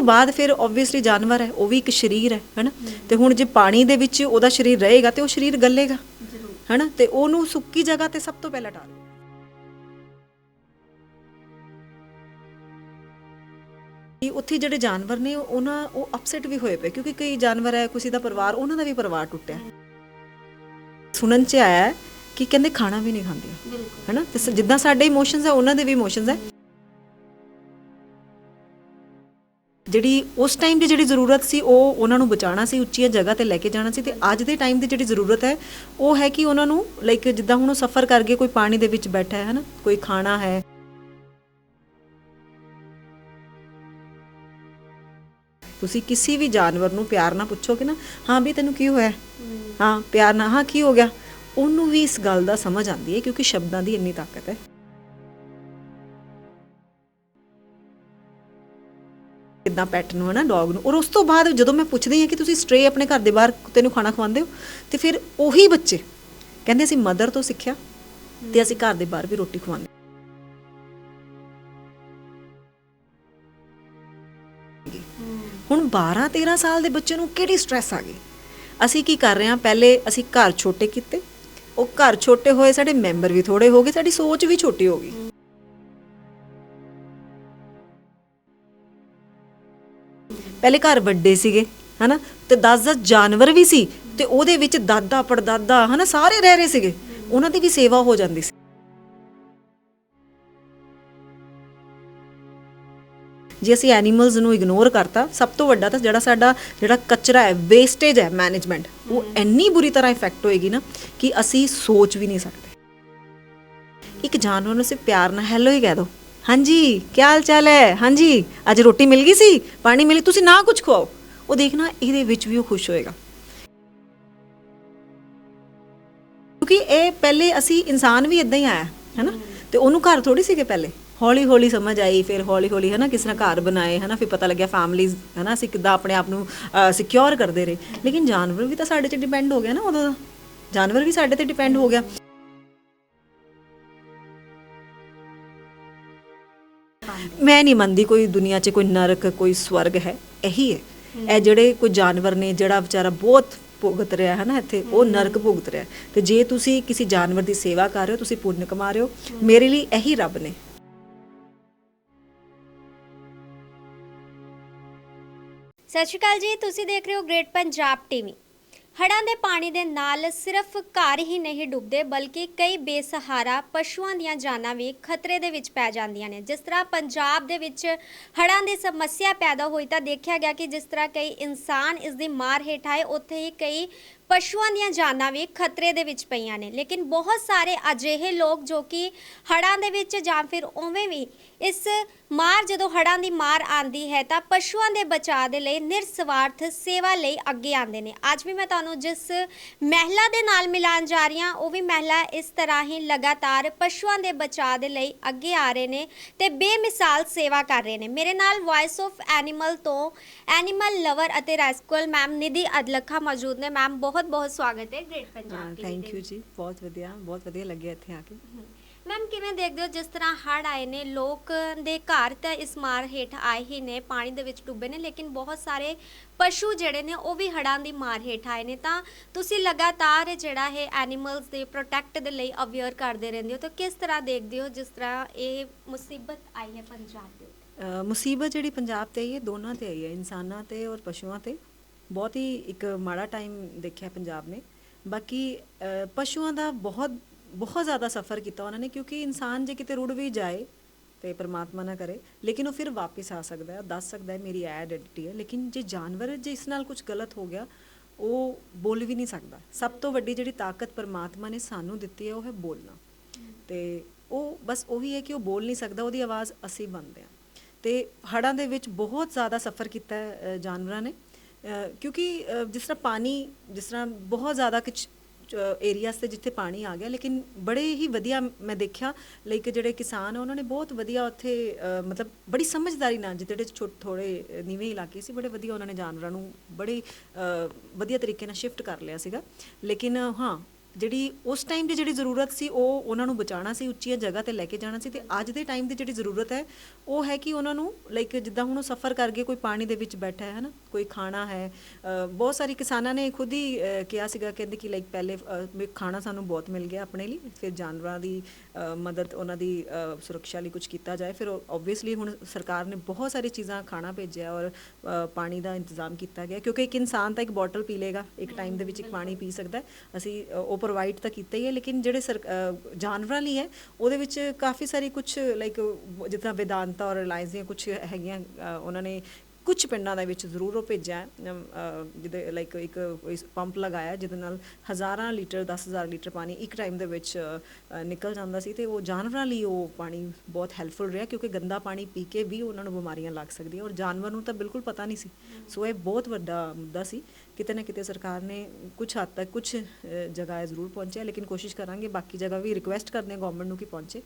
ਤੋਂ ਬਾਅਦ ਫਿਰ ਆਬਵੀਅਸਲੀ ਜਾਨਵਰ ਹੈ, ਉਹ ਵੀ ਇੱਕ ਸਰੀਰ ਹੈ, ਹੈਨਾ? ਤੇ ਹੁਣ ਜੇ ਪਾਣੀ ਦੇ ਵਿੱਚ ਉਹਦਾ ਸਰੀਰ ਰਹੇਗਾ ਤੇ ਉਹ ਸਰੀਰ ਗੱਲੇਗਾ, ਹੈਨਾ? ਤੇ ਉਹਨੂੰ ਸੁੱਕੀ ਜਗ੍ਹਾ ਤੇ ਸਭ ਤੋਂ ਪਹਿਲਾਂ ਟਾਲੋ ਉੱਥੇ ਜਿਹੜੇ ਜਾਨਵਰ ਨੇ, ਉਹਨਾਂ, ਉਹ ਅਪਸੈਟ ਵੀ ਹੋਏ ਪਏ, ਕਿਉਂਕਿ ਕਈ ਜਾਨਵਰ ਹੈ, ਕਿਸੇ ਦਾ ਪਰਿਵਾਰ, ਉਹਨਾਂ ਦਾ ਵੀ ਪਰਿਵਾਰ ਟੁੱਟਿਆ। ਸੁਣਨ ਚ ਆਇਆ ਕਿ ਕਹਿੰਦੇ ਖਾਣਾ ਵੀ ਨਹੀਂ ਖਾਂਦੇ, ਹਨਾ? ਤੇ ਜਿੱਦਾਂ ਸਾਡੇ ਇਮੋਸ਼ਨਸ ਹੈ ਉਹਨਾਂ ਦੇ ਵੀ ਇਮੋਸ਼ਨਸ ਹੈ ਜਿਹੜੀ ਉਸ ਟਾਈਮ ਦੀ ਜਿਹੜੀ ਜ਼ਰੂਰਤ ਸੀ ਉਹ ਉਹਨਾਂ ਨੂੰ ਬਚਾਉਣਾ ਸੀ ਉੱਚੀਆਂ ਜਗ੍ਹਾ ਤੇ ਲੈ ਕੇ ਜਾਣਾ ਸੀ ਤੇ ਅੱਜ ਦੇ ਟਾਈਮ ਦੀ ਜਿਹੜੀ ਜ਼ਰੂਰਤ ਹੈ ਉਹ ਹੈ ਕਿ ਉਹਨਾਂ ਨੂੰ ਲਾਈਕ ਜਿੱਦਾਂ ਹੁਣ ਉਹ ਸਫ਼ਰ ਕਰਕੇ ਕੋਈ ਪਾਣੀ ਦੇ ਵਿੱਚ ਬੈਠਾ ਹੈ ਹਨਾ? ਕੋਈ ਖਾਣਾ ਹੈ। ਤੁਸੀਂ ਕਿਸੇ ਵੀ ਜਾਨਵਰ ਨੂੰ ਪਿਆਰ ਨਾਲ ਪੁੱਛੋਗੇ ਨਾ ਹਾਂ ਵੀ ਤੈਨੂੰ ਕੀ ਹੋਇਆ? ਹਾਂ ਪਿਆਰ ਨਾਲ ਹਾਂ ਕੀ ਹੋ ਗਿਆ? ਉਹਨੂੰ ਵੀ ਇਸ ਗੱਲ ਦਾ ਸਮਝ ਆਉਂਦੀ ਹੈ ਕਿਉਂਕਿ ਸ਼ਬਦਾਂ ਦੀ ਇੰਨੀ ਤਾਕਤ ਹੈ। ਕਿੱਦਾਂ ਪੈਟ ਨੂੰ, ਹਨਾ ਡੌਗ ਨੂੰ। ਔਰ ਉਸ ਤੋਂ ਬਾਅਦ ਜਦੋਂ ਮੈਂ ਪੁੱਛਦੀ ਹਾਂ ਕਿ ਤੁਸੀਂ ਸਟ੍ਰੇ ਆਪਣੇ ਘਰ ਦੇ ਬਾਹਰ ਕੁੱਤੇ ਨੂੰ ਖਾਣਾ ਖਵਾਉਂਦੇ ਹੋ, ਤੇ ਫਿਰ ਉਹੀ ਬੱਚੇ ਕਹਿੰਦੇ ਅਸੀਂ ਮਦਰ ਤੋਂ ਸਿੱਖਿਆ ਤੇ ਅਸੀਂ ਘਰ ਦੇ ਬਾਹਰ ਵੀ ਰੋਟੀ ਖਵਾਉਂਦੇ ਹੁਣ 12 13 ਸਾਲ ਦੇ ਬੱਚੇ ਨੂੰ ਕਿਹੜੀ ਸਟ੍ਰੈਸ ਆ ਗਈ? ਅਸੀਂ ਕੀ ਕਰ ਰਹੇ ਹਾਂ? ਪਹਿਲੇ ਅਸੀਂ ਘਰ ਛੋਟੇ ਕੀਤੇ। ਉਹ ਘਰ ਛੋਟੇ ਹੋਏ ਸਾਡੇ ਮੈਂਬਰ ਵੀ ਥੋੜੇ ਹੋ ਗਏ, ਸਾਡੀ ਸੋਚ ਵੀ ਛੋਟੀ ਹੋ ਗਈ। ਪਹਿਲੇ ਘਰ ਵੱਡੇ ਸੀਗੇ ਹਨਾ? ਤੇ 10-10 ਜਾਨਵਰ ਵੀ ਸੀ ਤੇ ਉਹਦੇ ਵਿੱਚ ਦਾਦਾ ਪੜਦਾਦਾ ਹਨਾ? ਸਾਰੇ ਰਹਿ ਰਹੇ ਸੀਗੇ। ਉਹਨਾਂ ਦੀ ਵੀ ਸੇਵਾ ਹੋ ਜਾਂਦੀ ਸੀ। ਜੇ ਅਸੀਂ ਐਨੀਮਲਸ ਨੂੰ ਇਗਨੋਰ ਕਰਤਾ ਸਭ ਤੋਂ ਵੱਡਾ ਤਾਂ ਜਿਹੜਾ ਸਾਡਾ ਜਿਹੜਾ ਕਚਰਾ ਹੈ ਵੇਸਟੇਜ ਹੈ ਮੈਨੇਜਮੈਂਟ ਉਹ ਇੰਨੀ ਬੁਰੀ ਤਰ੍ਹਾਂ ਇਫੈਕਟ ਹੋਏਗੀ ਨਾ ਕਿ ਅਸੀਂ ਸੋਚ ਵੀ ਨਹੀਂ ਸਕਦੇ। ਇੱਕ ਜਾਨਵਰ ਨੂੰ ਸਿਰਫ ਪਿਆਰ ਨਾਲ ਹੈਲੋ ਹੀ ਕਹਿ ਦੋ। ਹਾਂਜੀ ਕੀ ਹਾਲ ਚਾਲ ਹੈ? ਹਾਂਜੀ, ਅੱਜ ਰੋਟੀ ਮਿਲ ਗਈ ਸੀ? ਪਾਣੀ ਮਿਲੀ, ਤੁਸੀਂ ਨਾ ਕੁਝ ਖਵਾਓ। ਉਹ ਦੇਖਣਾ, ਇਹਦੇ ਵਿੱਚ ਵੀ ਉਹ ਖੁਸ਼ ਹੋਏਗਾ। ਕਿਉਂਕਿ ਇਹ ਪਹਿਲੇ ਅਸੀਂ ਇਨਸਾਨ ਵੀ ਇਦਾਂ ਹੀ ਆਇਆ, ਹੈਨਾ? ਤੇ ਉਹਨੂੰ ਘਰ ਥੋੜੀ ਸੀਗੇ ਪਹਿਲੇ। ਹੌਲੀ ਹੌਲੀ ਸਮਝ ਆਈ, ਫਿਰ ਹੌਲੀ ਹੌਲੀ ਹੈਨਾ, ਕਿਸ ਤਰ੍ਹਾਂ ਘਰ ਬਣਾਏ, ਹਨਾ? ਫਿਰ ਪਤਾ ਲੱਗਿਆ ਫੈਮਲੀਜ਼ ਹਨਾ? ਅਸੀਂ ਕਿੱਦਾਂ ਆਪਣੇ ਆਪ ਨੂੰ ਸਿਕਿਉਰ ਕਰਦੇ ਰਹੇ। ਲੇਕਿਨ ਜਾਨਵਰ ਵੀ ਤਾਂ ਸਾਡੇ ਚ ਡਿਪੈਂਡ ਹੋ ਗਿਆ ਨਾ ਉਦੋਂ ਜਾਨਵਰ ਵੀ ਸਾਡੇ ਤੇ ਡਿਪੈਂਡ ਹੋ ਗਿਆ। ਮੈਂ ਨਹੀਂ ਮੰਨਦੀ ਕੋਈ ਦੁਨੀਆ 'ਚ ਕੋਈ ਨਰਕ ਕੋਈ ਸਵਰਗ ਹੈ ਇਹੀ ਹੈ। ਇਹ ਜਿਹੜੇ ਕੋਈ ਜਾਨਵਰ ਨੇ ਜਿਹੜਾ ਵਿਚਾਰਾ ਬਹੁਤ ਭੁਗਤ ਰਿਹਾ ਹੈ ਨਾ ਇੱਥੇ ਉਹ ਨਰਕ ਭੁਗਤ ਰਿਹਾ ਤੇ ਜੇ ਤੁਸੀਂ ਕਿਸੇ ਜਾਨਵਰ ਦੀ ਸੇਵਾ ਕਰ ਰਹੇ ਹੋ ਤੁਸੀਂ ਪੁੰਨ ਕਮਾ ਰਹੇ ਹੋ। ਮੇਰੇ ਲਈ ਇਹੀ ਰੱਬ ਨੇ। ਸਤਿ ਸ਼੍ਰੀ ਅਕਾਲ ਜੀ ਤੁਸੀਂ ਦੇਖ ਰਹੇ ਹੋ ਗ੍ਰੇਟ ਪੰਜਾਬ ਟੀਵੀ। ਹੜ੍ਹਾਂ ਦੇ ਪਾਣੀ ਦੇ ਨਾਲ ਸਿਰਫ ਘਰ ਹੀ ਨਹੀਂ ਡੁੱਬਦੇ, ਬਲਕਿ ਕਈ ਬੇਸਹਾਰਾ ਪਸ਼ੂਆਂ ਦੀਆਂ ਜਾਨਾਂ ਵੀ ਖਤਰੇ ਦੇ ਵਿੱਚ ਪੈ ਜਾਂਦੀਆਂ ਨੇ। ਜਿਸ ਤਰ੍ਹਾਂ ਪੰਜਾਬ ਦੇ ਵਿੱਚ ਹੜ੍ਹਾਂ ਦੀ ਸਮੱਸਿਆ ਪੈਦਾ ਹੋਈ ਤਾਂ ਦੇਖਿਆ ਗਿਆ ਕਿ ਜਿਸ ਤਰ੍ਹਾਂ ਕਈ ਇਨਸਾਨ ਇਸ ਦੀ ਮਾਰ ਹੇਠ ਆਏ, ਉੱਥੇ ਹੀ ਕਈ ਪਸ਼ੂਆਂ ਦੀਆਂ ਜਾਨਾਂ ਵੀ ਖਤਰੇ ਦੇ ਵਿੱਚ ਪਈਆਂ ਨੇ। ਲੇਕਿਨ ਬਹੁਤ ਸਾਰੇ ਅਜਿਹੇ ਲੋਕ ਜੋ ਕਿ ਹੜ੍ਹਾਂ ਦੇ ਵਿੱਚ ਜਾਂ ਫਿਰ ਉਵੇਂ ਵੀ ਇਸ ਮਾਰ ਜਦੋਂ ਹੜ੍ਹਾਂ ਦੀ ਮਾਰ ਆਂਦੀ ਹੈ ਤਾਂ ਪਸ਼ੂਆਂ ਦੇ ਬਚਾਅ ਦੇ ਲਈ ਨਿਰਸਵਾਰਥ ਸੇਵਾ ਲਈ ਅੱਗੇ ਆਉਂਦੇ ਨੇ। ਅੱਜ ਵੀ ਮੈਂ ਤੁਹਾਨੂੰ ਜਿਸ ਮਹਿਲਾ ਦੇ ਨਾਲ ਮਿਲਾਨ ਜਾ ਰਹੀ ਹਾਂ, ਉਹ ਵੀ ਮਹਿਲਾ ਇਸ ਤਰ੍ਹਾਂ ਹੀ ਲਗਾਤਾਰ ਪਸ਼ੂਆਂ ਦੇ ਬਚਾਅ ਦੇ ਲਈ ਅੱਗੇ ਆ ਰਹੇ ਨੇ ਤੇ ਬੇਮਿਸਾਲ ਸੇਵਾ ਕਰ ਰਹੇ ਨੇ। ਮੇਰੇ ਨਾਲ ਵਾਇਸ ਆਫ ਐਨੀਮਲ ਤੋਂ ਐਨੀਮਲ ਲਵਰ ਅਤੇ ਰੈਸਕੂਅਲ ਮੈਮ ਨਿਧੀ ਅਦਲਖਾ ਮੌਜੂਦ ਨੇ। ਮੈਮ ਬਹੁਤ ਬਹੁਤ ਸਵਾਗਤ ਹੈ great Punjab TV thank you ji ਬਹੁਤ ਵਧੀਆ ਬਹੁਤ ਵਧੀਆ ਲੱਗਿਆ ਇੱਥੇ ਆ ਕੇ ਮੈਮ ਕਿਵੇਂ ਦੇਖਦੇ ਹੋ ਜਿਸ ਤਰ੍ਹਾਂ ਹੜ੍ਹ ਆਏ ਨੇ ਲੋਕ ਦੇ ਘਰ ਤਾਂ ਇਸ ਮਾਰ ਹੇਠ ਆਏ ਹੀ ਨੇ ਪਾਣੀ ਦੇ ਵਿੱਚ ਡੁੱਬੇ ਨੇ ਲੇਕਿਨ ਬਹੁਤ ਸਾਰੇ ਪਸ਼ੂ ਜਿਹੜੇ ਨੇ ਉਹ ਵੀ ਹੜ੍ਹਾਂ ਦੀ ਮਾਰ ਹੇਠ ਆਏ ਨੇ ਤਾਂ ਤੁਸੀਂ ਲਗਾਤਾਰ ਜਿਹੜਾ ਹੈ ਐਨੀਮਲਸ ਦੇ ਪ੍ਰੋਟੈਕਟ ਦੇ ਲਈ ਅਵੇਅਰ ਕਰਦੇ ਰਹਿੰਦੇ ਹੋ ਤਾਂ ਕਿਸ ਤਰ੍ਹਾਂ ਦੇਖਦੇ ਹੋ ਜਿਸ ਤਰ੍ਹਾਂ ਇਹ ਮੁਸੀਬਤ ਆਈ ਹੈ ਪੰਜਾਬ ਦੇ ਮੁਸੀਬਤ ਜਿਹੜੀ ਪੰਜਾਬ ਤੇ ਆਈ ਹੈ ਦੋਨਾਂ ਤੇ ਆਈ ਹੈ ਇਨਸਾਨਾਂ ਤੇ ਔਰ ਪਸ਼ੂਆਂ ਤੇ ਬਹੁਤ ਹੀ ਇੱਕ ਮਾੜਾ ਟਾਈਮ ਦੇਖਿਆ ਪੰਜਾਬ ਨੇ। ਬਾਕੀ ਪਸ਼ੂਆਂ ਦਾ ਬਹੁਤ ਬਹੁਤ ਜ਼ਿਆਦਾ ਸਫਰ ਕੀਤਾ ਉਹਨਾਂ ਨੇ, ਕਿਉਂਕਿ ਇਨਸਾਨ ਜੇ ਕਿਤੇ ਰੁੜ ਵੀ ਜਾਏ ਤੇ ਪਰਮਾਤਮਾ ਨਾ ਕਰੇ, ਲੇਕਿਨ ਉਹ ਫਿਰ ਵਾਪਸ ਆ ਸਕਦਾ ਹੈ, ਦੱਸ ਸਕਦਾ ਹੈ, ਮੇਰੀ ਆਇਡੈਂਟੀਟੀ ਹੈ। ਲੇਕਿਨ ਜੇ ਜਾਨਵਰ ਜੇ ਇਸ ਨਾਲ ਕੁਝ ਗਲਤ ਹੋ ਗਿਆ, ਉਹ ਬੋਲ ਵੀ ਨਹੀਂ ਸਕਦਾ। ਸਭ ਤੋਂ ਵੱਡੀ ਜਿਹੜੀ ਤਾਕਤ ਪਰਮਾਤਮਾ ਨੇ ਸਾਨੂੰ ਦਿੱਤੀ ਹੈ, ਉਹ ਹੈ ਬੋਲਣਾ। ਤੇ ਉਹ ਬਸ ਉਹੀ ਹੈ ਕਿ ਉਹ ਬੋਲ ਨਹੀਂ ਸਕਦਾ, ਉਹਦੀ ਆਵਾਜ਼ ਅਸੀਂ ਬਣਦੇ ਹਾਂ। ਤੇ ਹੜ੍ਹਾਂ ਦੇ ਵਿੱਚ ਬਹੁਤ ਜ਼ਿਆਦਾ ਸਫ਼ਰ ਕੀਤਾ ਜਾਨਵਰਾਂ ਨੇ। ਕਿਉਂਕਿ ਜਿਸ ਤਰ੍ਹਾਂ ਪਾਣੀ ਜਿਸ ਤਰ੍ਹਾਂ ਬਹੁਤ ਜ਼ਿਆਦਾ ਕੁਝ ਏਰੀਆਸ ਤੇ ਜਿੱਥੇ ਪਾਣੀ ਆ ਗਿਆ ਲੇਕਿਨ ਬੜੇ ਹੀ ਵਧੀਆ ਮੈਂ ਦੇਖਿਆ ਲਾਈਕ ਜਿਹੜੇ ਕਿਸਾਨ ਆ ਉਹਨਾਂ ਨੇ ਬਹੁਤ ਵਧੀਆ ਉੱਥੇ ਮਤਲਬ ਬੜੀ ਸਮਝਦਾਰੀ ਨਾਲ ਜਿਹੜੇ ਛੋਟੇ ਥੋੜੇ ਅ, ਨੀਵੇਂ ਇਲਾਕੇ ਸੀ ਬੜੇ ਵਧੀਆ ਉਹਨਾਂ ਨੇ ਜਾਨਵਰਾਂ ਨੂੰ ਬੜੇ ਵਧੀਆ ਤਰੀਕੇ ਨਾਲ ਸ਼ਿਫਟ ਕਰ ਲਿਆ ਸੀਗਾ। ਲੇਕਿਨ ਹਾਂ ਜਿਹੜੀ ਉਸ ਟਾਈਮ ਦੀ ਜਿਹੜੀ ਜ਼ਰੂਰਤ ਸੀ, ਉਹ ਉਹਨਾਂ ਨੂੰ ਬਚਾਉਣਾ ਸੀ, ਉੱਚੀਆਂ ਜਗ੍ਹਾ ਤੇ ਲੈ ਕੇ ਜਾਣਾ ਸੀ ਤੇ ਅੱਜ ਦੇ ਟਾਈਮ ਦੀ ਜਿਹੜੀ ਜ਼ਰੂਰਤ ਹੈ, ਉਹ ਹੈ ਕਿ ਉਹਨਾਂ ਨੂੰ ਲਾਈਕ ਜਿੱਦਾਂ ਹੁਣ ਉਹ ਸਫ਼ਰ ਕਰਕੇ ਕੋਈ ਪਾਣੀ ਦੇ ਵਿੱਚ ਬੈਠਾ ਹੈ, ਹਨਾ? ਕੋਈ ਖਾਣਾ ਹੈ ਬਹੁਤ ਸਾਰੇ ਕਿਸਾਨਾਂ ਨੇ ਖੁਦ ਹੀ ਕਿਹਾ ਸੀਗਾ, ਕਹਿੰਦੇ ਕਿ ਲਾਈਕ ਪਹਿਲੇ ਖਾਣਾ ਸਾਨੂੰ ਬਹੁਤ ਮਿਲ ਗਿਆ ਆਪਣੇ ਲਈ, ਫਿਰ ਜਾਨਵਰਾਂ ਦੀ ਮਦਦ ਉਹਨਾਂ ਦੀ ਸੁਰੱਖਿਆ ਲਈ ਕੁਝ ਕੀਤਾ ਜਾਏ, ਫਿਰ ਆਬਵੀਅਸਲੀ ਹੁਣ ਸਰਕਾਰ ਨੇ ਬਹੁਤ ਸਾਰੀ ਚੀਜ਼ਾਂ ਖਾਣਾ ਭੇਜਿਆ ਔਰ ਪਾਣੀ ਦਾ ਇੰਤਜ਼ਾਮ ਕੀਤਾ ਗਿਆ, ਕਿਉਂਕਿ ਇੱਕ ਇਨਸਾਨ ਤਾਂ ਇੱਕ ਬੋਟਲ ਪੀ ਲੇਗਾ ਇੱਕ ਟਾਈਮ ਦੇ ਵਿੱਚ ਇੱਕ ਪਾਣੀ ਪੀ ਸਕਦਾ ਅਸੀਂ ਉਹ ਪ੍ਰੋਵਾਈਡ ਤਾਂ ਕੀਤਾ ਹੀ ਹੈ ਲੇਕਿਨ ਜਿਹੜੇ ਜਾਨਵਰਾਂ ਲਈ ਹੈ ਉਹਦੇ ਵਿੱਚ ਕਾਫੀ ਸਾਰੀ ਕੁਝ ਲਾਈਕ ਜਿੱਦਾਂ ਵਿਦਾਂਤਾ ਔਰ ਰਿਲਾਇੰਸ ਦੀਆਂ ਕੁਝ ਹੈਗੀਆਂ ਉਹਨਾਂ ਨੇ ਕੁਝ ਪਿੰਡਾਂ ਦੇ ਵਿੱਚ ਜ਼ਰੂਰ ਉਹ ਭੇਜਿਆ ਜਿਹਦੇ ਲਾਈਕ ਇੱਕ ਪੰਪ ਲਗਾਇਆ ਜਿਹਦੇ ਨਾਲ ਹਜ਼ਾਰਾਂ ਲੀਟਰ 10000 ਲੀਟਰ ਪਾਣੀ ਇੱਕ ਟਾਈਮ ਦੇ ਵਿੱਚ ਨਿਕਲ ਜਾਂਦਾ ਸੀ ਤੇ ਉਹ ਜਾਨਵਰਾਂ ਲਈ ਉਹ ਪਾਣੀ ਬਹੁਤ ਹੈਲਪਫੁਲ ਰਿਹਾ ਕਿਉਂਕਿ ਗੰਦਾ ਪਾਣੀ ਪੀ ਕੇ ਵੀ ਉਹਨਾਂ ਨੂੰ ਬਿਮਾਰੀਆਂ ਲੱਗ ਸਕਦੀਆਂ ਔਰ ਜਾਨਵਰ ਨੂੰ ਤਾਂ ਬਿਲਕੁਲ ਪਤਾ ਨਹੀਂ ਸੀ। ਸੋ ਇਹ ਬਹੁਤ ਵੱਡਾ ਮੁੱਦਾ ਸੀ। ਕਿਤੇ ਨਾ ਕਿਤੇ ਸਰਕਾਰ ਨੇ ਕੁਝ ਹੱਦ ਤੱਕ ਕੁਝ ਜਗ੍ਹਾ ਜ਼ਰੂਰ ਪਹੁੰਚਿਆ ਲੇਕਿਨ ਕੋਸ਼ਿਸ਼ ਕਰਾਂਗੇ ਬਾਕੀ ਜਗ੍ਹਾ ਵੀ ਰਿਕੁਐਸਟ ਕਰਦੇ ਹਾਂ ਗਵਰਨਮੈਂਟ ਨੂੰ ਕਿ ਪਹੁੰਚੇ।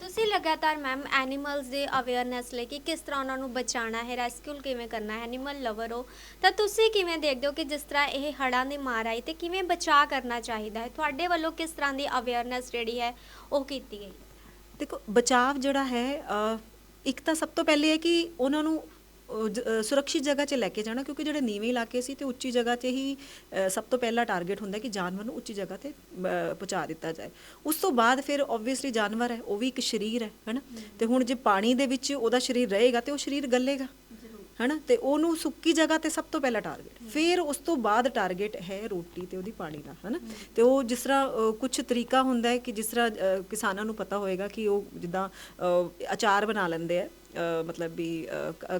ਤੁਸੀਂ ਲਗਾਤਾਰ ਮੈਮ ਐਨੀਮਲਸ ਦੇ ਅਵੇਅਰਨੈਸ ਲਈ ਕਿ ਕਿਸ ਤਰ੍ਹਾਂ ਉਹਨਾਂ ਨੂੰ ਬਚਾਉਣਾ ਹੈ ਰੈਸਕਿਊ ਕਿਵੇਂ ਕਰਨਾ ਹੈ ਐਨੀਮਲ ਲਵਰ ਹੋ ਤਾਂ ਤੁਸੀਂ ਕਿਵੇਂ ਦੇਖਦੇ ਹੋ ਕਿ ਜਿਸ ਤਰ੍ਹਾਂ ਇਹ ਹੜ੍ਹਾਂ ਦੀ ਮਾਰ ਆਈ ਤੇ ਕਿਵੇਂ ਬਚਾਅ ਕਰਨਾ ਚਾਹੀਦਾ ਹੈ? ਤੁਹਾਡੇ ਵੱਲੋਂ ਕਿਸ ਤਰ੍ਹਾਂ ਦੀ ਅਵੇਅਰਨੈਸ ਜਿਹੜੀ ਹੈ ਉਹ ਕੀਤੀ ਗਈ? ਦੇਖੋ ਬਚਾਵ ਜਿਹੜਾ ਹੈ ਇੱਕ ਤਾਂ ਸਭ ਤੋਂ ਪਹਿਲੇ ਹੈ ਕਿ ਉਹਨਾਂ ਨੂੰ ਸੁਰੱਖਿਅਤ ਜਗ੍ਹਾ 'ਚ ਲੈ ਕੇ ਜਾਣਾ ਕਿਉਂਕਿ ਜਿਹੜੇ ਨੀਵੇਂ ਇਲਾਕੇ ਸੀ ਤੇ ਉੱਚੀ ਜਗ੍ਹਾ 'ਤੇ ਹੀ ਸਭ ਤੋਂ ਪਹਿਲਾ ਟਾਰਗੇਟ ਹੁੰਦਾ ਕਿ ਜਾਨਵਰ ਨੂੰ ਉੱਚੀ ਜਗ੍ਹਾ ਤੇ ਪਹੁੰਚਾ ਦਿੱਤਾ ਜਾਏ। ਉਸ ਤੋਂ ਬਾਅਦ ਫਿਰ ਆਬਵੀਅਸਲੀ ਜਾਨਵਰ ਹੈ, ਉਹ ਵੀ ਇੱਕ ਸਰੀਰ ਹੈ, ਹੈਨਾ? ਤੇ ਹੁਣ ਜੇ ਪਾਣੀ ਦੇ ਵਿੱਚ ਉਹਦਾ ਸਰੀਰ ਰਹੇਗਾ ਤੇ ਉਹ ਸਰੀਰ ਗਲੇਗਾ, ਹਨਾ? ਤੇ ਉਹਨੂੰ ਸੁੱਕੀ ਜਗ੍ਹਾ ਤੇ ਸਭ ਤੋਂ ਪਹਿਲਾ ਟਾਰਗੇਟ ਫਿਰ ਉਸ ਤੋਂ ਬਾਅਦ ਟਾਰਗੇਟ ਹੈ ਰੋਟੀ ਤੇ ਉਹਦੀ ਪਾਣੀ ਦਾ, ਹਨਾ? ਤੇ ਉਹ ਜਿਸ ਤਰ੍ਹਾਂ ਕੁਝ ਤਰੀਕਾ ਹੁੰਦਾ ਹੈ ਕਿ ਜਿਸ ਤਰ੍ਹਾਂ ਕਿਸਾਨਾਂ ਨੂੰ ਪਤਾ ਹੋਏਗਾ ਕਿ ਉਹ ਜਿੱਦਾਂ ਅਚਾਰ ਬਣਾ ਲੈਂਦੇ ਆ ਮਤਲਬ ਵੀ